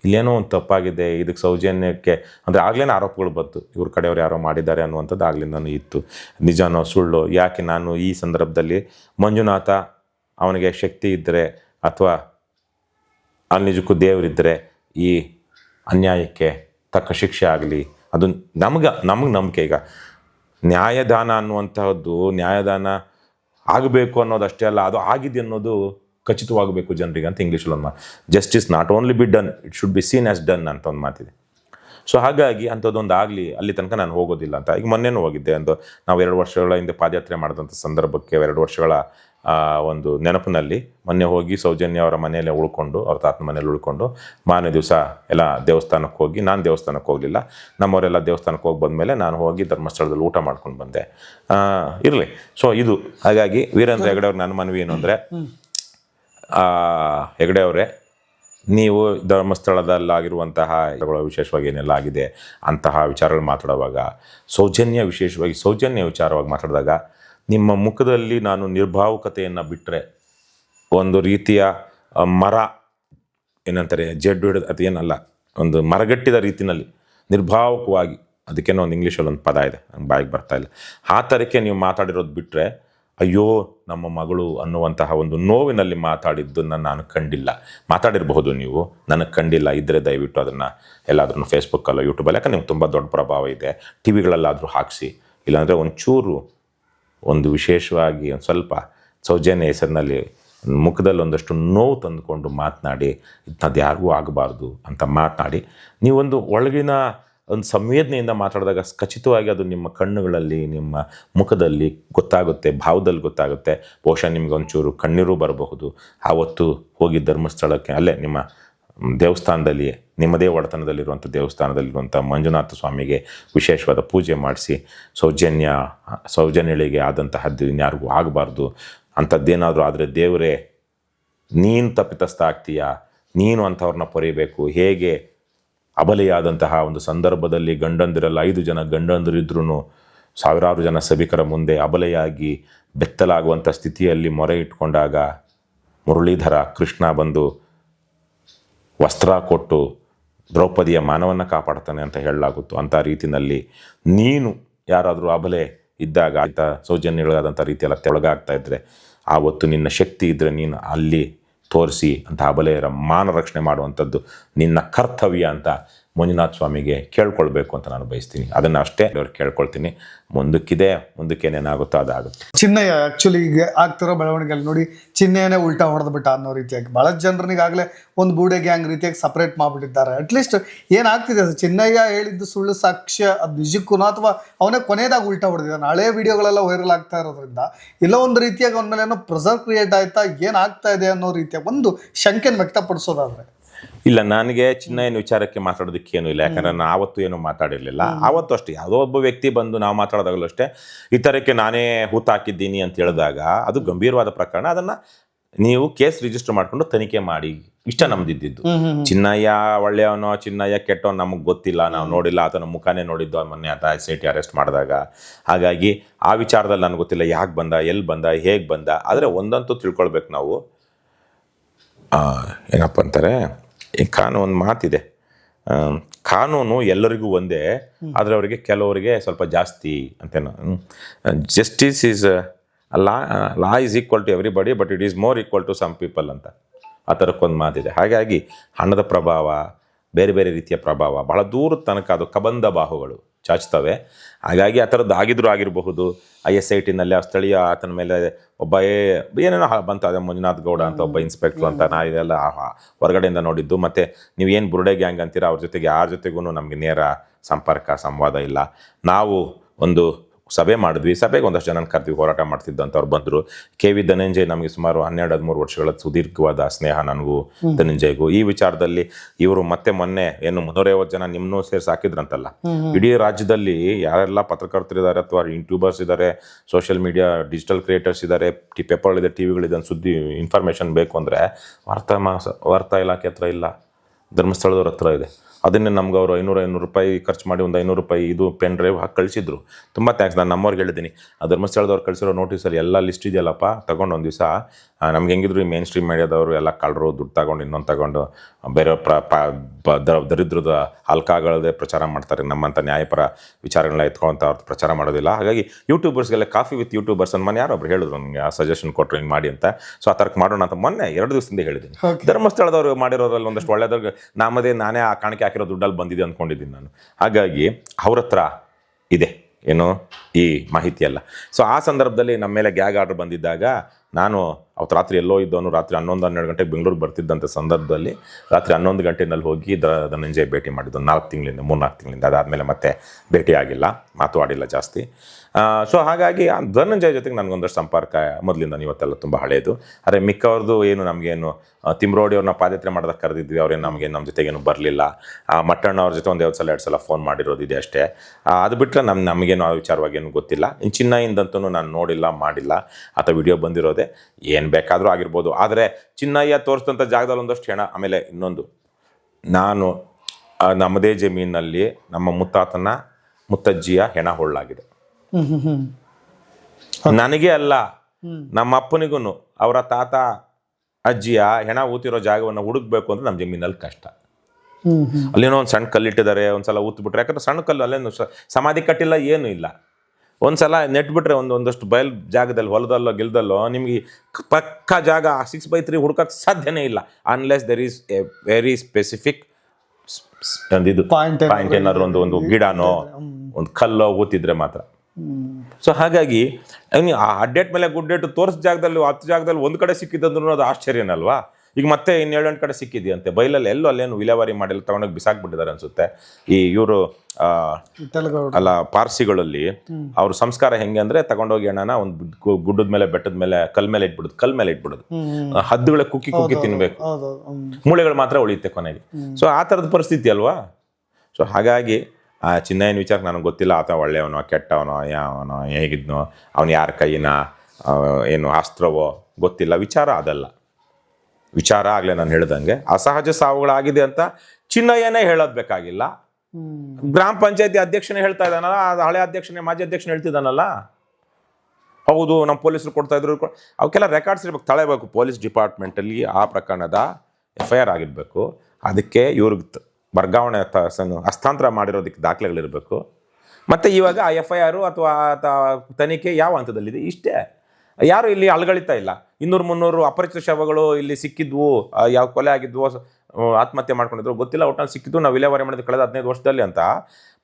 ಇಲ್ಲೇನೋ ಒಂದು ತಪ್ಪಾಗಿದೆ ಇದಕ್ಕೆ ಸೌಜನ್ಯಕ್ಕೆ ಅಂದರೆ ಆಗಲೇ ಆರೋಪಗಳು ಬಂತು. ಇವ್ರ ಕಡೆಯವ್ರು ಯಾರೋ ಮಾಡಿದ್ದಾರೆ ಅನ್ನುವಂಥದ್ದು ಆಗ್ಲಿಂದನೂ ಇತ್ತು. ನಿಜನೋ ಸುಳ್ಳು, ಯಾಕೆ ನಾನು ಈ ಸಂದರ್ಭದಲ್ಲಿ ಮಂಜುನಾಥ ಅವನಿಗೆ ಶಕ್ತಿ ಇದ್ದರೆ ಅಥವಾ ಅಲ್ಲಿ ನಿಜಕ್ಕೂ ದೇವರಿದ್ದರೆ ಈ ಅನ್ಯಾಯಕ್ಕೆ ತಕ್ಕ ಶಿಕ್ಷೆ ಆಗಲಿ, ಅದು ನಮ್ಗೆ, ನಮಗೆ ನಂಬಿಕೆ ಈಗ. ನ್ಯಾಯದಾನ ಅನ್ನುವಂತಹದ್ದು, ನ್ಯಾಯದಾನ ಆಗಬೇಕು ಅನ್ನೋದಷ್ಟೇ ಅಲ್ಲ, ಅದು ಆಗಿದೆ ಅನ್ನೋದು ಖಚಿತವಾಗಬೇಕು ಜನರಿಗೆ ಅಂತ ಇಂಗ್ಲೀಷಲ್ಲಿ ಒಂದು ಮಾತು. Justice not only be done it should be seen as done ಅಂತ ಒಂದು ಮಾತಿದೆ. ಸೊ ಹಾಗಾಗಿ ಅಂಥದ್ದೊಂದು ಆಗಲಿ, ಅಲ್ಲಿ ತನಕ ನಾನು ಹೋಗೋದಿಲ್ಲ ಅಂತ. ಈಗ ಮೊನ್ನೆನೂ ಹೋಗಿದ್ದೆ ಒಂದು, ನಾವು ಎರಡು ವರ್ಷಗಳ ಹಿಂದೆ ಪಾದಯಾತ್ರೆ ಮಾಡಿದಂಥ ಸಂದರ್ಭಕ್ಕೆ, ಎರಡು ವರ್ಷಗಳ ಒಂದು ನೆನಪಿನಲ್ಲಿ ಮೊನ್ನೆ ಹೋಗಿ ಸೌಜನ್ಯ ಅವರ ಮನೆಯಲ್ಲೇ ಉಳ್ಕೊಂಡು, ಅವ್ರ ತಾತನ ಮನೇಲಿ ಉಳ್ಕೊಂಡು, ಮಾರನೇ ದಿವಸ ಎಲ್ಲ ದೇವಸ್ಥಾನಕ್ಕೆ ಹೋಗಿ, ನಾನು ದೇವಸ್ಥಾನಕ್ಕೆ ಹೋಗಲಿಲ್ಲ. ನಮ್ಮವರೆಲ್ಲ ದೇವಸ್ಥಾನಕ್ಕೆ ಹೋಗಿ ಬಂದಮೇಲೆ ನಾನು ಹೋಗಿ ಧರ್ಮಸ್ಥಳದಲ್ಲಿ ಊಟ ಮಾಡ್ಕೊಂಡು ಬಂದೆ. ಇರಲಿ. ಸೊ ಇದು. ಹಾಗಾಗಿ ವೀರೇಂದ್ರ ಹೆಗಡೆ ಅವ್ರಿಗೆ ನನ್ನ ಮನವಿ ಏನು ಅಂದರೆ ಹೆಗಡೆ ಅವರೇ, ನೀವು ಧರ್ಮಸ್ಥಳದಲ್ಲಾಗಿರುವಂತಹ ವಿಶೇಷವಾಗಿ ಏನೆಲ್ಲ ಆಗಿದೆ ಅಂತಹ ವಿಚಾರಗಳು ಮಾತಾಡುವಾಗ, ಸೌಜನ್ಯ ವಿಶೇಷವಾಗಿ, ಸೌಜನ್ಯ ವಿಚಾರವಾಗಿ ಮಾತಾಡಿದಾಗ ನಿಮ್ಮ ಮುಖದಲ್ಲಿ ನಾನು ನಿರ್ಭಾವುಕತೆಯನ್ನು ಬಿಟ್ಟರೆ ಒಂದು ರೀತಿಯ ಮರ, ಏನಂತಾರೆ ಜಡ್ಡು ಹಿಡಿದ, ಅದು ಏನಲ್ಲ, ಒಂದು ಮರಗಟ್ಟಿದ ರೀತಿಯಲ್ಲಿ ನಿರ್ಭಾವಕವಾಗಿ ಅದಕ್ಕೇನೋ ಒಂದು ಇಂಗ್ಲೀಷಲ್ಲಿ ಒಂದು ಪದ ಇದೆ, ನಂಗೆ ಬಾಯಿಗೆ ಬರ್ತಾ ಇಲ್ಲ. ಆ ಥರಕ್ಕೆ ನೀವು ಮಾತಾಡಿರೋದು ಬಿಟ್ಟರೆ ಅಯ್ಯೋ, ನಮ್ಮ ಮಗಳು ಅನ್ನುವಂತಹ ಒಂದು ನೋವಿನಲ್ಲಿ ಮಾತಾಡಿದ್ದನ್ನು ನಾನು ಕಂಡಿಲ್ಲ. ಮಾತಾಡಿರಬಹುದು ನೀವು, ನನಗೆ ಕಂಡಿಲ್ಲ ಇದ್ದರೆ ದಯವಿಟ್ಟು ಅದನ್ನು ಎಲ್ಲಾದ್ರೂ ಫೇಸ್ಬುಕ್ಕಲ್ಲೋ ಯೂಟ್ಯೂಬಲ್ಲಿ ಯಾಕಂದ್ರೆ ನಿಮ್ಗೆ ತುಂಬ ದೊಡ್ಡ ಪ್ರಭಾವ ಇದೆ. ಟಿ ವಿಗಳಲ್ಲಾದರೂ ಹಾಕಿಸಿ, ಇಲ್ಲಾಂದರೆ ಒಂಚೂರು ಒಂದು ವಿಶೇಷವಾಗಿ ಒಂದು ಸ್ವಲ್ಪ ಸೌಜನ್ಯ ಹೆಸರಿನಲ್ಲಿ ಮುಖದಲ್ಲಿ ಒಂದಷ್ಟು ನೋವು ತಂದುಕೊಂಡು ಮಾತನಾಡಿ ಅದು ಯಾರಿಗೂ ಆಗಬಾರ್ದು ಅಂತ ಮಾತನಾಡಿ, ನೀವೊಂದು ಒಳಗಿನ ಒಂದು ಸಂವೇದನೆಯಿಂದ ಮಾತಾಡಿದಾಗ ಖಚಿತವಾಗಿ ಅದು ನಿಮ್ಮ ಕಣ್ಣುಗಳಲ್ಲಿ, ನಿಮ್ಮ ಮುಖದಲ್ಲಿ ಗೊತ್ತಾಗುತ್ತೆ, ಭಾವದಲ್ಲಿ ಗೊತ್ತಾಗುತ್ತೆ. ಬಹುಶಃ ನಿಮಗೆ ಒಂಚೂರು ಕಣ್ಣೀರು ಬರಬಹುದು. ಆವತ್ತು ಹೋಗಿ ಧರ್ಮಸ್ಥಳಕ್ಕೆ, ಅಲ್ಲೇ ನಿಮ್ಮ ದೇವಸ್ಥಾನದಲ್ಲಿ ನಿಮ್ಮದೇ ಒಡೆತನದಲ್ಲಿರುವಂಥ ದೇವಸ್ಥಾನದಲ್ಲಿರುವಂಥ ಮಂಜುನಾಥ ಸ್ವಾಮಿಗೆ ವಿಶೇಷವಾದ ಪೂಜೆ ಮಾಡಿಸಿ, ಸೌಜನ್ಯ, ಸೌಜನ್ಯಳಿಗೆ ಆದಂತಹದ್ದು ಇನ್ಯಾರಿಗೂ ಆಗಬಾರ್ದು. ಅಂಥದ್ದೇನಾದರೂ ಆದರೆ ದೇವರೇ, ನೀನು ತಪ್ಪಿತಸ್ಥ ಆಗ್ತೀಯ? ನೀನು ಅಂಥವ್ರನ್ನ ಪೊರೆಯಬೇಕು ಹೇಗೆ? ಅಬಲೆಯಾದಂತಹ ಒಂದು ಸಂದರ್ಭದಲ್ಲಿ ಗಂಡಂದಿರಲ್ಲ, ಐದು ಜನ ಗಂಡಂದಿರಿದ್ರೂ ಸಾವಿರಾರು ಜನ ಸಭಿಕರ ಮುಂದೆ ಅಬಲೆಯಾಗಿ ಬೆತ್ತಲಾಗುವಂಥ ಸ್ಥಿತಿಯಲ್ಲಿ ಮೊರೆ ಇಟ್ಕೊಂಡಾಗ ಮುರಳೀಧರ ಕೃಷ್ಣ ಬಂದು ವಸ್ತ್ರ ಕೊಟ್ಟು ದ್ರೌಪದಿಯ ಮಾನವನ್ನು ಕಾಪಾಡ್ತಾನೆ ಅಂತ ಹೇಳಲಾಗುತ್ತು. ಅಂಥ ರೀತಿಯಲ್ಲಿ ನೀನು ಯಾರಾದರೂ ಅಬಲೆ ಇದ್ದಾಗ ಆತ ಸೌಜನ್ಯಗಳಾದಂಥ ರೀತಿಯೆಲ್ಲ ತೆಳಗಾಗ್ತಾ ಇದ್ದರೆ ಆವತ್ತು ನಿನ್ನ ಶಕ್ತಿ ಇದ್ದರೆ ನೀನು ಅಲ್ಲಿ ತೋರಿಸಿ ಅಂತ ಅಬಲೆಯರ ಮಾನ ರಕ್ಷಣೆ ಮಾಡುವಂಥದ್ದು ನಿನ್ನ ಕರ್ತವ್ಯ ಅಂತ ಮಂಜುನಾಥ ಸ್ವಾಮಿಗೆ ಕೇಳ್ಕೊಳ್ಬೇಕು ಅಂತ ನಾನು ಬಯಸ್ತೀನಿ. ಅದನ್ನು ಅಷ್ಟೇ ಅವ್ರು ಕೇಳ್ಕೊಳ್ತೀನಿ. ಮುಂದಕ್ಕಿದೆ, ಮುಂದಕ್ಕೆ ಏನೇನಾಗುತ್ತೋ ಅದಾಗುತ್ತೆ. ಚಿನ್ನಯ್ಯ ಆಕ್ಚುಲಿ ಈಗ ಆಗ್ತಿರೋ ಬೆಳವಣಿಗೆಯಲ್ಲಿ ನೋಡಿ ಚಿಹ್ನೆಯೇ ಉಲ್ಟಾ ಹೊಡೆದ್ಬಿಟ್ಟ ಅನ್ನೋ ರೀತಿಯಾಗಿ. ಬಹಳ ಜನರನಿಗಾಗಲೇ ಒಂದು ಗೂಡೆ ಗ್ಯಾಂಗ್ ರೀತಿಯಾಗಿ ಸಪ್ರೇಟ್ ಮಾಡಿಬಿಟ್ಟಿದ್ದಾರೆ. ಅಟ್ಲೀಸ್ಟ್ ಏನಾಗ್ತಿದೆ ಸರ್ ಚಿನ್ನಯ್ಯ ಹೇಳಿದ್ದು ಸುಳ್ಳು ಸಾಕ್ಷ್ಯ, ಅದು ನಿಜಕ್ಕೂ ಅಥವಾ ಅವನೇ ಕೊನೆಯದಾಗಿ ಉಲ್ಟಾ ಹೊಡೆದಿದ್ದಾನೆ? ಹಳೆ ವಿಡಿಯೋಗಳೆಲ್ಲ ವೈರಲ್ ಆಗ್ತಾ ಇರೋದ್ರಿಂದ ಇಲ್ಲ ಒಂದು ರೀತಿಯಾಗಿ ಅವನ ಮೇಲೆ ಏನೋ ಪ್ರೆಸರ್ ಕ್ರಿಯೇಟ್ ಆಯ್ತಾ ಏನಾಗ್ತಾ ಇದೆ ಅನ್ನೋ ರೀತಿಯಾಗಿ ಒಂದು ಶಂಕೆನ ವ್ಯಕ್ತಪಡಿಸೋದಾದ್ರೆ. ಇಲ್ಲ ನನಗೆ ಚಿನ್ನಯ್ಯನ ವಿಚಾರಕ್ಕೆ ಮಾತಾಡೋದಕ್ಕೆ ಏನೂ ಇಲ್ಲ. ಯಾಕಂದ್ರೆ ನಾನು ಆವತ್ತು ಏನು ಮಾತಾಡಿರಲಿಲ್ಲ. ಆವತ್ತು ಅಷ್ಟೇ ಯಾವುದೋ ಒಬ್ಬ ವ್ಯಕ್ತಿ ಬಂದು ನಾವು ಮಾತಾಡೋದಾಗಲೂ ಅಷ್ಟೇ ಈ ಥರಕ್ಕೆ ನಾನೇ ಹೂತಾಕಿದ್ದೀನಿ ಅಂತ ಹೇಳಿದಾಗ ಅದು ಗಂಭೀರವಾದ ಪ್ರಕರಣ. ಅದನ್ನು ನೀವು ಕೇಸ್ ರಿಜಿಸ್ಟರ್ ಮಾಡಿಕೊಂಡು ತನಿಖೆ ಮಾಡಿ. ಇಷ್ಟ ನಮ್ದಿದ್ದು ಚಿನ್ನಯ್ಯ ಒಳ್ಳೆಯವನೋ ಚಿನ್ನಯ್ಯ ಕೆಟ್ಟವೋ ನಮಗೆ ಗೊತ್ತಿಲ್ಲ. ನಾವು ನೋಡಿಲ್ಲ ಆತನ ಮುಖಾನೇ ನೋಡಿದ್ದು ಮೊನ್ನೆ ಆತ ಎಸ್ ಐ ಟಿ ಅರೆಸ್ಟ್ ಮಾಡಿದಾಗ. ಹಾಗಾಗಿ ಆ ವಿಚಾರದಲ್ಲಿ ನನಗೆ ಗೊತ್ತಿಲ್ಲ ಯಾಕೆ ಬಂದ ಎಲ್ಲಿ ಬಂದ ಹೇಗೆ ಬಂದ. ಆದರೆ ಒಂದಂತೂ ತಿಳ್ಕೊಳ್ಬೇಕು ನಾವು. ಆ, ಏನಪ್ಪ ಅಂತಾರೆ ಕಾನೂನು ಮಾತಿದೆ. ಕಾನೂನು ಎಲ್ಲರಿಗೂ ಒಂದೇ, ಆದರೆ ಅವರಿಗೆ ಕೆಲವರಿಗೆ ಸ್ವಲ್ಪ ಜಾಸ್ತಿ ಅಂತೇನೋ justice is law law is equal to everybody but it is more equal to some people ಅಂತ. ಆ ಥರಕ್ಕೊಂದು ಮಾತಿದೆ. ಹಾಗಾಗಿ ಹಣದ ಪ್ರಭಾವ, ಬೇರೆ ಬೇರೆ ರೀತಿಯ ಪ್ರಭಾವ, ಬಹಳ ದೂರ ತನಕ ಅದು ಕಬಂಧ ಬಾಹುಗಳು. ಚಾಚ್ತವೆ ಹಾಗಾಗಿ ಆ ಥರದ್ದು ಆಗಿದ್ರು ಆಗಿರಬಹುದು. ಐ ಎಸ್ ಐ ಟಿನಲ್ಲಿ ಆ ಸ್ಥಳೀಯ ಆತನ ಮೇಲೆ ಒಬ್ಬ ಏನೇನೋ ಬಂತ. ಅದೇ ಮಂಜುನಾಥ್ ಗೌಡ ಅಂತ ಒಬ್ಬ ಇನ್ಸ್ಪೆಕ್ಟ್ರ್ ಅಂತ ನಾ ಇದೆಲ್ಲ ಹೊರಗಡೆಯಿಂದ ನೋಡಿದ್ದು. ಮತ್ತು ನೀವು ಏನು ಬುರುಡೆ ಗ್ಯಾಂಗ್ ಅಂತೀರ, ಅವ್ರ ಜೊತೆಗೆ ಯಾರ ಜೊತೆಗೂ ನಮಗೆ ನೇರ ಸಂಪರ್ಕ, ಸಂವಾದ ಇಲ್ಲ. ನಾವು ಒಂದು ಸಭೆ ಮಾಡಿದ್ವಿ. ಸಭೆಗೆ ಒಂದಷ್ಟು ಜನ ಕರೆದ್ವಿ ಹೋರಾಟ ಮಾಡ್ತಿದ್ದಂಥವ್ರು ಬಂದರು. ಕೆ ವಿ ಧನಂಜಯ್ ನಮಗೆ ಸುಮಾರು ಹನ್ನೆರಡು ಹದಿಮೂರು ವರ್ಷಗಳ ಸುದೀರ್ಘವಾದ ಸ್ನೇಹ ನನಗೂ ಧನಂಜಯ್ಗೂ. ಈ ವಿಚಾರದಲ್ಲಿ ಇವರು ಮತ್ತೆ ಮೊನ್ನೆ ಏನು ಮುನ್ನೂರೈವತ್ತು ಜನ ನಿಮ್ಮನ್ನೂ ಸೇರಿಸಿ ಹಾಕಿದ್ರಂತಲ್ಲ ಇಡೀ ರಾಜ್ಯದಲ್ಲಿ ಯಾರೆಲ್ಲ ಪತ್ರಕರ್ತರಿದ್ದಾರೆ ಅಥವಾ ಯೂಟ್ಯೂಬರ್ಸ್ ಇದ್ದಾರೆ ಸೋಷಿಯಲ್ ಮೀಡಿಯಾ ಡಿಜಿಟಲ್ ಕ್ರಿಯೇಟರ್ಸ್ ಇದ್ದಾರೆ ಟಿ ಪೇಪರ್ಗಳಿದೆ ಟಿ ವಿಗಳಿದೆ ಸುದ್ದಿ ಇನ್ಫಾರ್ಮೇಷನ್ ಬೇಕು ಅಂದರೆ ವಾರ್ತಾ ವಾರ್ತಾ ಇಲಾಖೆ ಹತ್ರ ಇಲ್ಲ ಧರ್ಮಸ್ಥಳದವ್ರ ಹತ್ರ ಇದೆ. ಅದನ್ನೇ ನಮ್ಗೆ ಅವರು ಐನೂರು ಐನೂರು ರೂಪಾಯಿ ಖರ್ಚು ಮಾಡಿ ಒಂದು ಐನೂರು ರೂಪಾಯಿ ಇದು ಪೆನ್ ಡ್ರೈವ್ ಹಾಕಿ ಕಳಿಸಿದ್ರು. ತುಂಬ ಥ್ಯಾಂಕ್ಸ್ ನಾನು ನಮ್ಮವ್ರಿಗೆ ಹೇಳಿದ್ದೀನಿ. ಆ ಧರ್ಮಸ್ಥಳದವ್ರು ಕಳಿಸಿರೋ ನೋಟಿಸಲ್ಲಿ ಎಲ್ಲ ಲಿಸ್ಟ್ ಇದೆಯಲ್ಲಪ್ಪ? ತಗೊಂಡು ಒಂದು ದಿವಸ. ನಮ್ಗೆ ಹೆಂಗಿದ್ರು ಈ ಮೇನ್ ಸ್ಟ್ರೀಮ್ ಮೀಡಿಯಾದವರು ಎಲ್ಲ ಕಳ್ಳರು ದುಡ್ಡು ತಗೊಂಡು ಇನ್ನೊಂದು ತಗೊಂಡು. ಬೇರೆ ಪ್ರ ದರಿದ್ರದ ಹಲ್ಕಾಗಳದೇ ಪ್ರಚಾರ ಮಾಡ್ತಾರೆ ನಮ್ಮಂಥ ನ್ಯಾಯಪರ ವಿಚಾರಗಳನ್ನ ಎತ್ಕೊಂತ ಅವ್ರು ಪ್ರಚಾರ ಮಾಡೋದಿಲ್ಲ. ಹಾಗಾಗಿ ಯೂಟ್ಯೂಬರ್ಸ್ಗೆಲ್ಲ ಕಾಫಿ ವಿತ್ ಯೂಟ್ಯೂಬರ್ಸ್ ಅಂತ ಮೊನ್ನೆ ಯಾರೊಬ್ರು ಹೇಳಿದ್ರು ನನಗೆ ಆ ಸಜೆಷನ್ ಕೊಟ್ಟರು ಹಿಂಗೆ ಮಾಡಿ ಅಂತ. ಸೊ ಆ ಥರಕ್ಕೆ ಮಾಡೋಣ ಅಂತ ಮೊನ್ನೆ ಎರಡು ದಿವಸದಿಂದ ಹೇಳಿದ್ದೀನಿ. ಧರ್ಮಸ್ಥಳದವರು ಮಾಡಿರೋದ್ರಲ್ಲಿ ಒಂದಷ್ಟು ಒಳ್ಳೆಯದಾಗ ನಾಮದೇ ನಾನೇ ಆ ಕಾಣಿಕೆ ಹಾಕಿರೋ ದುಡ್ಡಲ್ಲಿ ಬಂದಿದೆ ಅಂದ್ಕೊಂಡಿದ್ದೀನಿ ನಾನು. ಹಾಗಾಗಿ ಅವ್ರ ಹತ್ರ ಇದೆ, ಏನು ಈ ಮಾಹಿತಿ ಅಲ್ಲ ಸೊ ಆ ಸಂದರ್ಭದಲ್ಲಿ ನಮ್ಮ ಮೇಲೆ ಗ್ಯಾಗ್ ಆರ್ಡರ್ ಬಂದಿದ್ದಾಗ ನಾನು ಅವತ್ತು ರಾತ್ರಿ ಎಲ್ಲೋ ಇದ್ದವನು ರಾತ್ರಿ ಹನ್ನೊಂದು ಹನ್ನೆರಡು ಗಂಟೆಗೆ ಬೆಂಗಳೂರಿಗೆ ಬರ್ತಿದ್ದಂಥ ಸಂದರ್ಭದಲ್ಲಿ ರಾತ್ರಿ ಹನ್ನೊಂದು ಗಂಟೆನಲ್ಲಿ ಹೋಗಿ ದ ಧನಂಜಯ ಭೇಟಿ ಮಾಡಿದ್ದು. ನಾಲ್ಕು ತಿಂಗಳಿಂದ, ಮೂರ್ನಾಲ್ಕು ತಿಂಗಳಿಂದ. ಅದಾದಮೇಲೆ ಮತ್ತೆ ಭೇಟಿ ಆಗಿಲ್ಲ ಮಾತು ಆಡಿಲ್ಲ ಜಾಸ್ತಿ ಸೊ ಹಾಗಾಗಿ ಆ ಧನಂಜಯ ಜೊತೆಗೆ ನನಗೊಂದಷ್ಟು ಸಂಪರ್ಕ ಮೊದಲಿಂದ ಇವತ್ತೆಲ್ಲ ತುಂಬ ಹಳೆಯದು ಆದರೆ ಮಿಕ್ಕವ್ರದ್ದು ಏನು ನಮಗೇನು ತಿಮ್ರೋಡಿ ಅವ್ರನ್ನ ಪಾದಯಾತ್ರೆ ಮಾಡೋದಕ್ಕೆ ಕರೆದಿದ್ವಿ. ಅವ್ರೇನು ನಮಗೆ ನಮ್ಮ ಜೊತೆಗೇನು ಬರಲಿಲ್ಲ. ಮಟ್ಟಣ್ಣ ಅವ್ರ ಜೊತೆ ಒಂದು ಎರಡು ಸಲ ಎರಡು ಸಲ ಫೋನ್ ಮಾಡಿರೋದು ಇದೆ ಅಷ್ಟೇ. ಅದು ಬಿಟ್ಟರೆ ನಮ್ಮ ನಮಗೇನು ಆ ವಿಚಾರವಾಗಿ ಏನು ಗೊತ್ತಿಲ್ಲ. ಇನ್ನು ಚಿನ್ನಯಿಂದಂತೂ ನಾನು ನೋಡಿಲ್ಲ, ಮಾಡಿಲ್ಲ. ಅಥವಾ ವಿಡಿಯೋ ಬಂದಿರೋದೆ ಏನು ಬೇಕಾದರೂ ಆಗಿರ್ಬೋದು. ಆದರೆ ಚಿನ್ನಯ್ಯ ತೋರಿಸಿದಂಥ ಜಾಗದಲ್ಲಿ ಒಂದಷ್ಟು ಹೆಣ, ಆಮೇಲೆ ಇನ್ನೊಂದು. ನಾನು ನಮ್ಮದೇ ಜಮೀನಲ್ಲಿ ನಮ್ಮ ಮುತ್ತಾತನ, ಮುತ್ತಜ್ಜಿಯ ಹೆಣ ಹೊಳ್ಳಾಗಿದೆ ನನಗೆ ಅಲ್ಲ, ನಮ್ಮ ಅಪ್ಪನಿಗೂ ಅವರ ತಾತ, ಅಜ್ಜಿಯ ಹೆಣ ಊತಿರೋ ಜಾಗವನ್ನು ಹುಡುಕ್ಬೇಕು ಅಂದ್ರೆ ನಮ್ಮ ಜಮೀನಲ್ಲಿ ಕಷ್ಟ. ಅಲ್ಲಿನೋ ಒಂದು ಸಣ್ಣ ಕಲ್ಲಿಟ್ಟಿದ್ದಾರೆ, ಒಂದ್ಸಲ ಊತ್ ಬಿಟ್ರೆ ಯಾಕಂದ್ರೆ ಸಣ್ಣ ಕಲ್ಲು ಅಲ್ಲೇನು ಸಮಾಧಿ ಕಟ್ಟಿಲ್ಲ, ಏನು ಇಲ್ಲ. ಒಂದ್ಸಲ ನೆಟ್ ಬಿಟ್ರೆ ಒಂದು ಒಂದಷ್ಟು ಬಯಲ್ ಜಾಗದಲ್ಲಿ ಹೊಲದಲ್ಲೋ ಗಿಲ್ದಲ್ಲೋ ನಿಮಗೆ ಪಕ್ಕ ಜಾಗ ಸಿಕ್ಸ್ ಬೈ ತ್ರೀ ಹುಡ್ಕಕ್ಕೆ ಸಾಧ್ಯನೇ ಇಲ್ಲ. Unless there is a very specific ಇದು ಪಾಯಿಂಟ್ ಪಾಯಿಂಟ್ ಏನಾದ್ರು ಒಂದು ಒಂದು ಗಿಡನೋ ಒಂದು ಕಲ್ಲೋ ಊತಿದ್ರೆ ಮಾತ್ರ. ಸೊ ಹಾಗಾಗಿ ಆ ಅಡ್ಡೇಟ್ ಮೇಲೆ ಗುಡ್ಡೇಟು ತೋರಿಸ್ ಜಾಗದಲ್ಲಿ ಹತ್ತು ಜಾಗದಲ್ಲಿ ಒಂದು ಕಡೆ ಸಿಕ್ಕಿದ್ದಂದ್ರೂ ಅದು ಆಶ್ಚರ್ಯನಲ್ವಾ? ಈಗ ಮತ್ತೆ ಇನ್ನೇಳೆಂಟು ಕಡೆ ಸಿಕ್ಕಿದೆಯಂತೆ. ಬೈಲಲ್ಲಿ ಎಲ್ಲೂ ಅಲ್ಲೇನು ವಿಲೇವಾರಿ ಮಾಡಿಲ್ಲ ತಗೊಂಡೋಗಿ ಬಿಸಾಕ್ಬಿಟ್ಟಿದ್ದಾರೆ ಅನ್ಸುತ್ತೆ. ಈ ಇವರು ಅಲ್ಲ ಪಾರ್ಸಿಗಳಲ್ಲಿ ಅವ್ರ ಸಂಸ್ಕಾರ ಹೆಂಗೆ ಅಂದ್ರೆ ತಗೊಂಡೋಗಿ ಅಣ್ಣನ ಒಂದು ಗುಡ್ಡದ ಮೇಲೆ ಬೆಟ್ಟದ ಮೇಲೆ ಕಲ್ ಮೇಲೆ ಇಟ್ಬಿಡುದು ಕಲ್ ಮೇಲೆ ಇಟ್ಬಿಡುದು. ಹದ್ದುಗಳ ಕುಕ್ಕಿ ಕುಕ್ಕಿ ತಿನ್ಬೇಕು. ಮೂಳೆಗಳು ಮಾತ್ರ ಉಳಿಯುತ್ತೆ ಕೊನೆಗೆ. ಸೊ ಆ ಥರದ ಪರಿಸ್ಥಿತಿ ಅಲ್ವಾ? ಸೊ ಹಾಗಾಗಿ ಆ ಚಿನ್ನಯ್ಯನ ವಿಚಾರ ನನಗೆ ಗೊತ್ತಿಲ್ಲ ಆತ ಒಳ್ಳೆಯವನೋ ಕೆಟ್ಟವನೋ ಯಾವನೋ ಹೇಗಿದ್ನೋ ಅವನು ಯಾರ ಕೈನ ಏನು ಅಸ್ತ್ರವೋ ಗೊತ್ತಿಲ್ಲ ವಿಚಾರ ಅದಲ್ಲ. ವಿಚಾರ ಆಗಲೇ ನಾನು ಹೇಳ್ದಂಗೆ. ಅಸಹಜ ಸಾವುಗಳಾಗಿದೆ ಅಂತ ಚಿನ್ನಯ್ಯನೇ ಹೇಳೋದು ಬೇಕಾಗಿಲ್ಲ. ಗ್ರಾಮ ಪಂಚಾಯತಿ ಅಧ್ಯಕ್ಷನೇ ಹೇಳ್ತಾ ಇದ್ದಾನಲ್ಲ ಅದು ಹಳೆ ಅಧ್ಯಕ್ಷನೇ ಮಾಜಿ ಅಧ್ಯಕ್ಷನೇ ಹೇಳ್ತಿದ್ದಾನಲ್ಲ? ಹೌದು ನಮ್ಮ ಪೊಲೀಸರು ಕೊಡ್ತಾ ಇದ್ರು ಅವಕ್ಕೆಲ್ಲ ರೆಕಾರ್ಡ್ಸ್ ಇರ್ಬೇಕು ತಳೆಬೇಕು ಪೊಲೀಸ್ ಡಿಪಾರ್ಟ್ಮೆಂಟಲ್ಲಿ ಆ ಪ್ರಕರಣದ ಎಫ್ ಐ ಆರ್ ಆಗಿರಬೇಕು. ಅದಕ್ಕೆ ಇವ್ರಿಗೆ ವರ್ಗಾವಣೆ ಹಸ್ತಾಂತರ ಮಾಡಿರೋದಕ್ಕೆ ದಾಖಲೆಗಳಿರಬೇಕು. ಮತ್ತು ಇವಾಗ ಆ ಎಫ್ ಐ ಆರು ಅಥವಾ ತನಿಖೆ ಯಾವ ಹಂತದಲ್ಲಿದೆ? ಇಷ್ಟೇ. ಯಾರು ಇಲ್ಲಿ ಅಲ್ಗಳಿತಾ ಇಲ್ಲ. ಇನ್ನೂರು ಮುನ್ನೂರು ಅಪರಿಚಿತ ಶವಗಳು ಇಲ್ಲಿ ಸಿಕ್ಕಿದ್ವು ಯಾವ ಕೊಲೆ ಆಗಿದ್ವು ಆತ್ಮಹತ್ಯೆ ಮಾಡ್ಕೊಂಡಿದ್ರು. ಗೊತ್ತಿಲ್ಲ ಒಟ್ಟಿನಲ್ಲಿ ಸಿಕ್ಕಿದ್ದು ನಾವು ವಿಲೇವಾರಿ ಮಾಡಿದ ಕಳೆದ ಹದಿನೈದು ವರ್ಷದಲ್ಲಿ ಅಂತ.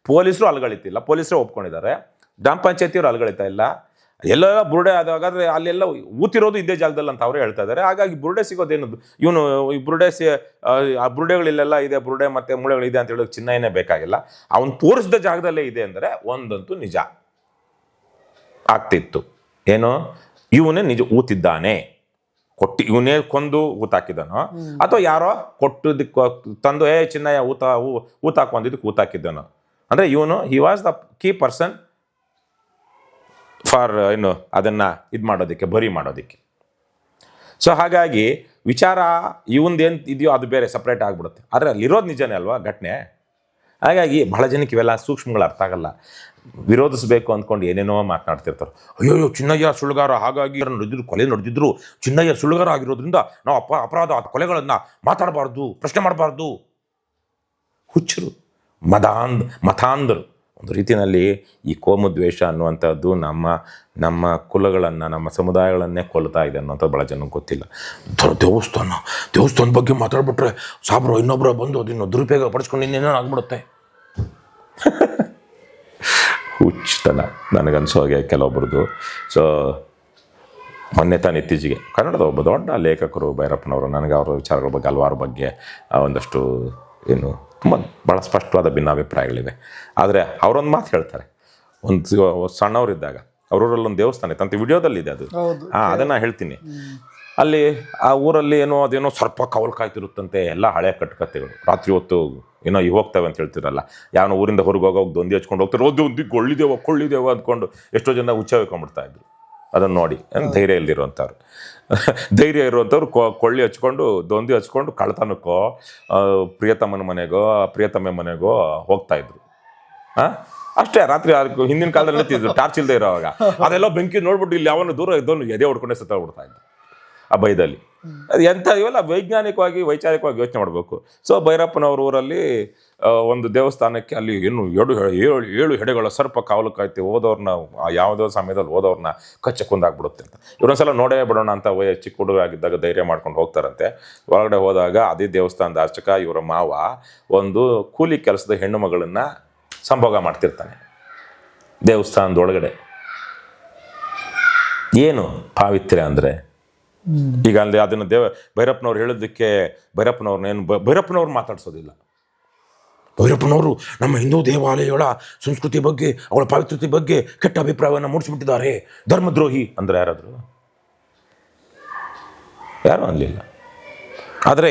ಪೊಲೀಸರು ಅಲ್ಗಳಿತಿಲ್ಲ ಪೊಲೀಸರು ಒಪ್ಕೊಂಡಿದ್ದಾರೆ. ಗ್ರಾಮ ಪಂಚಾಯತಿಯವರು ಅಲ್ಗಳಿತಾ ಇಲ್ಲ. ಎಲ್ಲ ಬುರುಡೆ ಆದಾಗಾದ್ರೆ ಅಲ್ಲೆಲ್ಲ ಊತಿರೋದು ಇದೇ ಜಾಗದಲ್ಲಿ ಅಂತ ಅವರೇ ಹೇಳ್ತಾ ಇದ್ದಾರೆ. ಹಾಗಾಗಿ ಬುರುಡೆ ಸಿಗೋದೇನು ಇವನು ಈ ಬುರುಡೆ ಸಿ ಆ, ಬುರುಡೆಗಳಿಲ್ಲೆಲ್ಲ ಇದೆ ಬುರುಡೆ ಮತ್ತೆ ಮೂಳೆಗಳಿದೆ ಅಂತ ಹೇಳೋದು ಚಿನ್ನಯನೇ ಬೇಕಾಗಿಲ್ಲ. ಅವನು ತೋರಿಸಿದ ಜಾಗದಲ್ಲೇ ಇದೆ ಅಂದರೆ ಒಂದಂತೂ ನಿಜ ಆಗ್ತಿತ್ತು. ಏನು? ಇವನೇ ನಿಜ ಊತಿದ್ದಾನೆ. ಕೊಟ್ಟು ಇವನೇ ಕೊಂದು ಊತಾಕಿದ್ದಾನೋ ಅಥವಾ ಯಾರೋ ಕೊಟ್ಟದಕ್ಕೆ ತಂದು ಏ ಚಿನ್ನಯ್ಯ ಊತ ಊತ ಹಾಕೊಂಡಿದಕ್ ಊತ ಊತಾಕಿದ್ದನೋ. ಅಂದರೆ ಇವನು he was the key person for ಏನು ಅದನ್ನು ಇದು ಮಾಡೋದಕ್ಕೆ ಬರಿ ಮಾಡೋದಕ್ಕೆ. ಸೊ ಹಾಗಾಗಿ ವಿಚಾರ ಇವಂದೇನು ಇದೆಯೋ ಅದು ಬೇರೆ ಸಪ್ರೇಟ್ ಆಗಿಬಿಡುತ್ತೆ. ಆದರೆ ಅಲ್ಲಿರೋದು ನಿಜನೇ ಅಲ್ವಾ ಘಟನೆ? ಹಾಗಾಗಿ ಬಹಳ ಜನಕ್ಕೆ ಇವೆಲ್ಲ ಸೂಕ್ಷ್ಮಗಳು ಅರ್ಥ ಆಗಲ್ಲ. ವಿರೋಧಿಸಬೇಕು ಅಂದ್ಕೊಂಡು ಏನೇನೋ ಮಾತನಾಡ್ತಿರ್ತಾರೆ. ಅಯ್ಯೋ ಚಿನ್ನಯ್ಯ ಸುಳ್ಳುಗಾರ ಹಾಗಾಗಿ ನಡೆದಿದ್ರು, ಕೊಲೆ ನಡೆದಿದ್ರು, ಚಿನ್ನಯ್ಯ ಸುಳ್ಳುಗಾರ ಆಗಿರೋದ್ರಿಂದ ನಾವು ಅಪ, ಅಪರಾಧ ಕೊಲೆಗಳನ್ನು ಮಾತಾಡಬಾರ್ದು, ಪ್ರಶ್ನೆ ಮಾಡಬಾರ್ದು. ಹುಚ್ಚರು ಮದಾಂದ್ ಮತಾಂಧರು. ಒಂದು ರೀತಿಯಲ್ಲಿ ಈ ಕೋಮು ದ್ವೇಷ ಅನ್ನುವಂಥದ್ದು ನಮ್ಮ ನಮ್ಮ ಕುಲಗಳನ್ನು, ನಮ್ಮ ಸಮುದಾಯಗಳನ್ನೇ ಕೊಲ್ತಾ ಇದೆ ಅನ್ನೋಂಥದ್ದು ಭಾಳ ಜನಕ್ಕೆ ಗೊತ್ತಿಲ್ಲ. ದೇವಸ್ಥಾನ, ದೇವಸ್ಥಾನದ ಬಗ್ಗೆ ಮಾತಾಡ್ಬಿಟ್ರೆ ಸಾಬ್ರು ಇನ್ನೊಬ್ಬರು ಬಂದು ಅದನ್ನು ದುರುಪಯೋಗ ಪಡಿಸ್ಕೊಂಡು ಇನ್ನೇನೋ ಆಗ್ಬಿಡುತ್ತೆ [laughs] ಹುಚ್ಚತನ ನನಗನ್ಸೋ ಹಾಗೆ ಕೆಲವೊಬ್ರದ್ದು. ಸೊ ಮೊನ್ನೆ ತಾನು ಇತ್ತೀಚೆಗೆ ಕನ್ನಡದ ಒಬ್ಬ ದೊಡ್ಡ ಲೇಖಕರು ಭೈರಪ್ಪನವರು ನನಗೆ ಅವರ ವಿಚಾರಗಳ ಬಗ್ಗೆ ಹಲವಾರು ಬಗ್ಗೆ ಒಂದಷ್ಟು ಏನು ತುಂಬ ಭಾಳ ಸ್ಪಷ್ಟವಾದ ಭಿನ್ನಾಭಿಪ್ರಾಯಗಳಿವೆ. ಆದರೆ ಅವರೊಂದು ಮಾತು ಹೇಳ್ತಾರೆ. ಒಂದು ಸಣ್ಣವರಿದ್ದಾಗ ಅವರೂರಲ್ಲಿ ಒಂದು ದೇವಸ್ಥಾನ ಇತ್ತು ಅಂತ ವಿಡಿಯೋದಲ್ಲಿದೆ ಅದು. ಹಾಂ ಅದನ್ನು ಹೇಳ್ತೀನಿ. ಅಲ್ಲಿ ಆ ಊರಲ್ಲಿ ಏನೋ ಅದೇನೋ ಸರ್ಪ ಕವಲ್ ಕಾಯ್ತಿರುತ್ತಂತೆ ಎಲ್ಲ ಹಳೆ ಕಟ್ಟಕತೆಗಳು ರಾತ್ರಿ ಹೊತ್ತು ಏನೋ ಈ ಹೋಗ್ತವೆ ಅಂತ ಹೇಳ್ತಿರಲ್ಲ. ಯಾವ ಊರಿಂದ ಹೊರಗೆ ಹೋಗೋಗಿ ದೊಂದಿ ಹಚ್ಕೊಂಡು ಹೋಗ್ತಾರೆ ಓದಿ ಒಂದು ಕೊಳ್ಳಿದೇವ ಕೊಳ್ಳಿದೇವ ಅಂದ್ಕೊಂಡು ಎಷ್ಟೋ ಜನ ಹುಚ್ಚ ಹೋಗ್ಕೊಂಡ್ಬಿಡ್ತಾ ಇದ್ರು. ಅದನ್ನು ನೋಡಿ ಧೈರ್ಯ ಇಲ್ದಿರುವಂಥವ್ರು [laughs] ಧೈರ್ಯ ಇರುವಂಥವ್ರು ಕೊ ಕೊಳ್ಳಿ ಹಚ್ಕೊಂಡು ದೊಂದಿ ಹಚ್ಕೊಂಡು ಕಳ್ತನಕ್ಕೋ ಪ್ರಿಯತಮ್ಮನ ಪ್ರಿಯತಮನ ಮನೆಗೋ ಪ್ರಿಯತಮ್ಮ ಮನೆಗೋ ಹೋಗ್ತಾ ಇದ್ರು. ಹಾಂ ಅಷ್ಟೇ ರಾತ್ರಿ ಹಿಂದಿನ ಕಾಲದಲ್ಲಿ ಟಾರ್ಚ್ ಇಲ್ಲದೆ ಇರೋವಾಗ. ಅದೆಲ್ಲ ಬೆಂಕಿ ನೋಡ್ಬಿಟ್ಟು ಇಲ್ಲಿ ಯಾವನು ದೂರ ಇದ್ದವನು ಎದೆ ಹೊಡ್ಕೊಂಡೆ ಸತ್ತ ಬಿಡ್ತಾ ಇದ್ರು. ಆ ಭಯದಲ್ಲಿ ಅದು ಎಂಥ ಇವೆಲ್ಲ ವೈಜ್ಞಾನಿಕವಾಗಿ, ವೈಚಾರಿಕವಾಗಿ ಯೋಚನೆ ಮಾಡಬೇಕು. ಸೊ ಭೈರಪ್ಪನವ್ರ ಊರಲ್ಲಿ ಒಂದು ದೇವಸ್ಥಾನಕ್ಕೆ ಅಲ್ಲಿ ಏನು ಎರಡು ಏಳು ಏಳು ಹೆಡೆಗಳ ಸರ್ಪ ಕಾವಲು ಕಾಯ್ತಿ ಆ ಯಾವುದೋ ಸಮಯದಲ್ಲಿ ಹೋದವ್ರನ್ನ ಕಚ್ಚ ಕುಂದಾಗ್ಬಿಡುತ್ತೆ ಅಂತ. ಇವರೊಂದ್ಸಲ ನೋಡೇ ಬಿಡೋಣ ಅಂತ ವಯ ಚಿಕ್ಕ ಹುಡುಗ ಆಗಿದ್ದಾಗ ಧೈರ್ಯ ಮಾಡ್ಕೊಂಡು ಹೋಗ್ತಾರಂತೆ. ಒಳಗಡೆ ಹೋದಾಗ ಅದೇ ದೇವಸ್ಥಾನದ ಅರ್ಚಕ ಇವರ ಮಾವ ಒಂದು ಕೂಲಿ ಕೆಲಸದ ಹೆಣ್ಣು ಮಗಳನ್ನ ಸಂಭೋಗ ಮಾಡ್ತಿರ್ತಾನೆ. ದೇವಸ್ಥಾನದೊಳಗಡೆ. ಏನು ಪಾವಿತ್ರ್ಯ ಅಂದರೆ? ಈಗ ಅಲ್ಲಿ ಅದನ್ನು ದೇವ ಭೈರಪ್ಪನವ್ರು ಹೇಳೋದಕ್ಕೆ ಭೈರಪ್ಪನವ್ರನ್ನ ಏನು ಭೈರಪ್ಪನವ್ರು ಮಾತಾಡ್ಸೋದಿಲ್ಲ. ಭೈರಪ್ಪನವರು ನಮ್ಮ ಹಿಂದೂ ದೇವಾಲಯಗಳ ಸಂಸ್ಕೃತಿ ಬಗ್ಗೆ, ಅವಳ ಪವಿತ್ರತೆ ಬಗ್ಗೆ ಕೆಟ್ಟ ಅಭಿಪ್ರಾಯವನ್ನು ಮೂಡಿಸಿಬಿಟ್ಟಿದ್ದಾರೆ. ಧರ್ಮದ್ರೋಹಿ ಅಂದರೆ ಯಾರಾದರೂ? ಯಾರೂ ಅನ್ನಲಿಲ್ಲ ಆದರೆ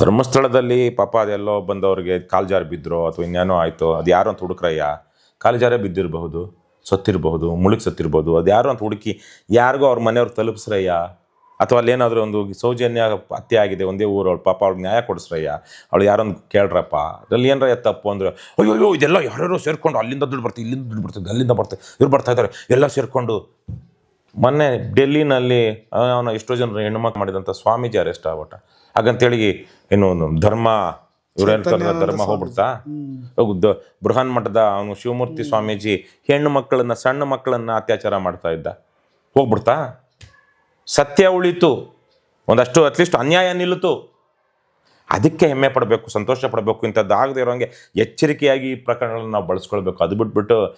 ಧರ್ಮಸ್ಥಳದಲ್ಲಿ ಪಾಪ ಅದೆಲ್ಲೋ ಬಂದವ್ರಿಗೆ ಜಾರಿ ಬಿದ್ದರೋ ಅಥವಾ ಇನ್ನೇನೋ ಆಯಿತು, ಅದು ಯಾರು ಅಂತ ಹುಡುಕ್ರಯ್ಯ? ಜಾರೇ ಬಿದ್ದಿರಬಹುದು, ಸತ್ತಿರಬಹುದು, ಮುಳುಗಿ ಸತ್ತಿರ್ಬೋದು ಅದು ಯಾರು ಅಂತ ಹುಡುಕಿ ಯಾರಿಗೋ ಅವ್ರ ಮನೆಯವ್ರು ತಲುಪಿಸ್ರಯ್ಯ? ಅಥವಾ ಅಲ್ಲೇನಾದರೂ ಒಂದು ಸೌಜನ್ಯ ಹತ್ಯೆ ಆಗಿದೆ ಒಂದೇ ಊರವಳು ಪಾಪ ಅವ್ಳಿಗೆ ನ್ಯಾಯ ಕೊಡಿಸ್ರಯ್ಯ ಅವಳು ಯಾರೊಂದು ಕೇಳ್ರಪ್ಪ? ಅದರಲ್ಲಿ ಏನರ ತಪ್ಪು ಅಂದರೆ ಅಯ್ಯೋ ಅಯ್ಯೋ ಇದೆಲ್ಲ ಯಾರ್ಯಾರೋ ಸೇರ್ಕೊಂಡು ಅಲ್ಲಿಂದ ದುಡ್ಡು ಬರ್ತೀವಿ ಇಲ್ಲಿಂದ ದುಡ್ಡು ಬರ್ತದೆ ಅಲ್ಲಿಂದ ಬರ್ತದೆ ಇವ್ರು ಬರ್ತಾ ಇದ್ದಾರೆ ಎಲ್ಲ ಸೇರಿಕೊಂಡು. ಮೊನ್ನೆ ಡೆಲ್ಲಿನಲ್ಲಿ ಅವನ ಎಷ್ಟೋ ಜನರು ಹೆಣ್ಣುಮಕ್ಳು ಮಾಡಿದಂಥ ಸ್ವಾಮೀಜಿ ಅರೆಸ್ಟ್ ಆಗ್ಬಿಟ್ಟ. ಹಾಗಂತೇಳಿ ಏನು ಒಂದು ಧರ್ಮ ಇವ್ರೇನು ಧರ್ಮ ಹೋಗ್ಬಿಡ್ತಾ? ಬೃಹನ್ ಮಠದ ಅವನು ಶಿವಮೂರ್ತಿ ಸ್ವಾಮೀಜಿ ಹೆಣ್ಣು ಮಕ್ಕಳನ್ನ ಸಣ್ಣ ಮಕ್ಕಳನ್ನ ಅತ್ಯಾಚಾರ ಮಾಡ್ತಾ ಇದ್ದ. ಹೋಗ್ಬಿಡ್ತಾ? ಸತ್ಯ ಉಳಿತು. ಒಂದಷ್ಟು ಅಟ್ಲೀಸ್ಟ್ ಅನ್ಯಾಯ ನಿಲ್ಲಿತು. ಅದಕ್ಕೆ ಹೆಮ್ಮೆ ಪಡಬೇಕು, ಸಂತೋಷ ಪಡಬೇಕು, ಇಂಥದ್ದು ಆಗದೆ ಇರೋಂಗೆ ಎಚ್ಚರಿಕೆಯಾಗಿ ಈ ಪ್ರಕರಣಗಳನ್ನ ನಾವು ಬಳಸ್ಕೊಳ್ಬೇಕು. ಅದು ಬಿಟ್ಬಿಟ್ಟು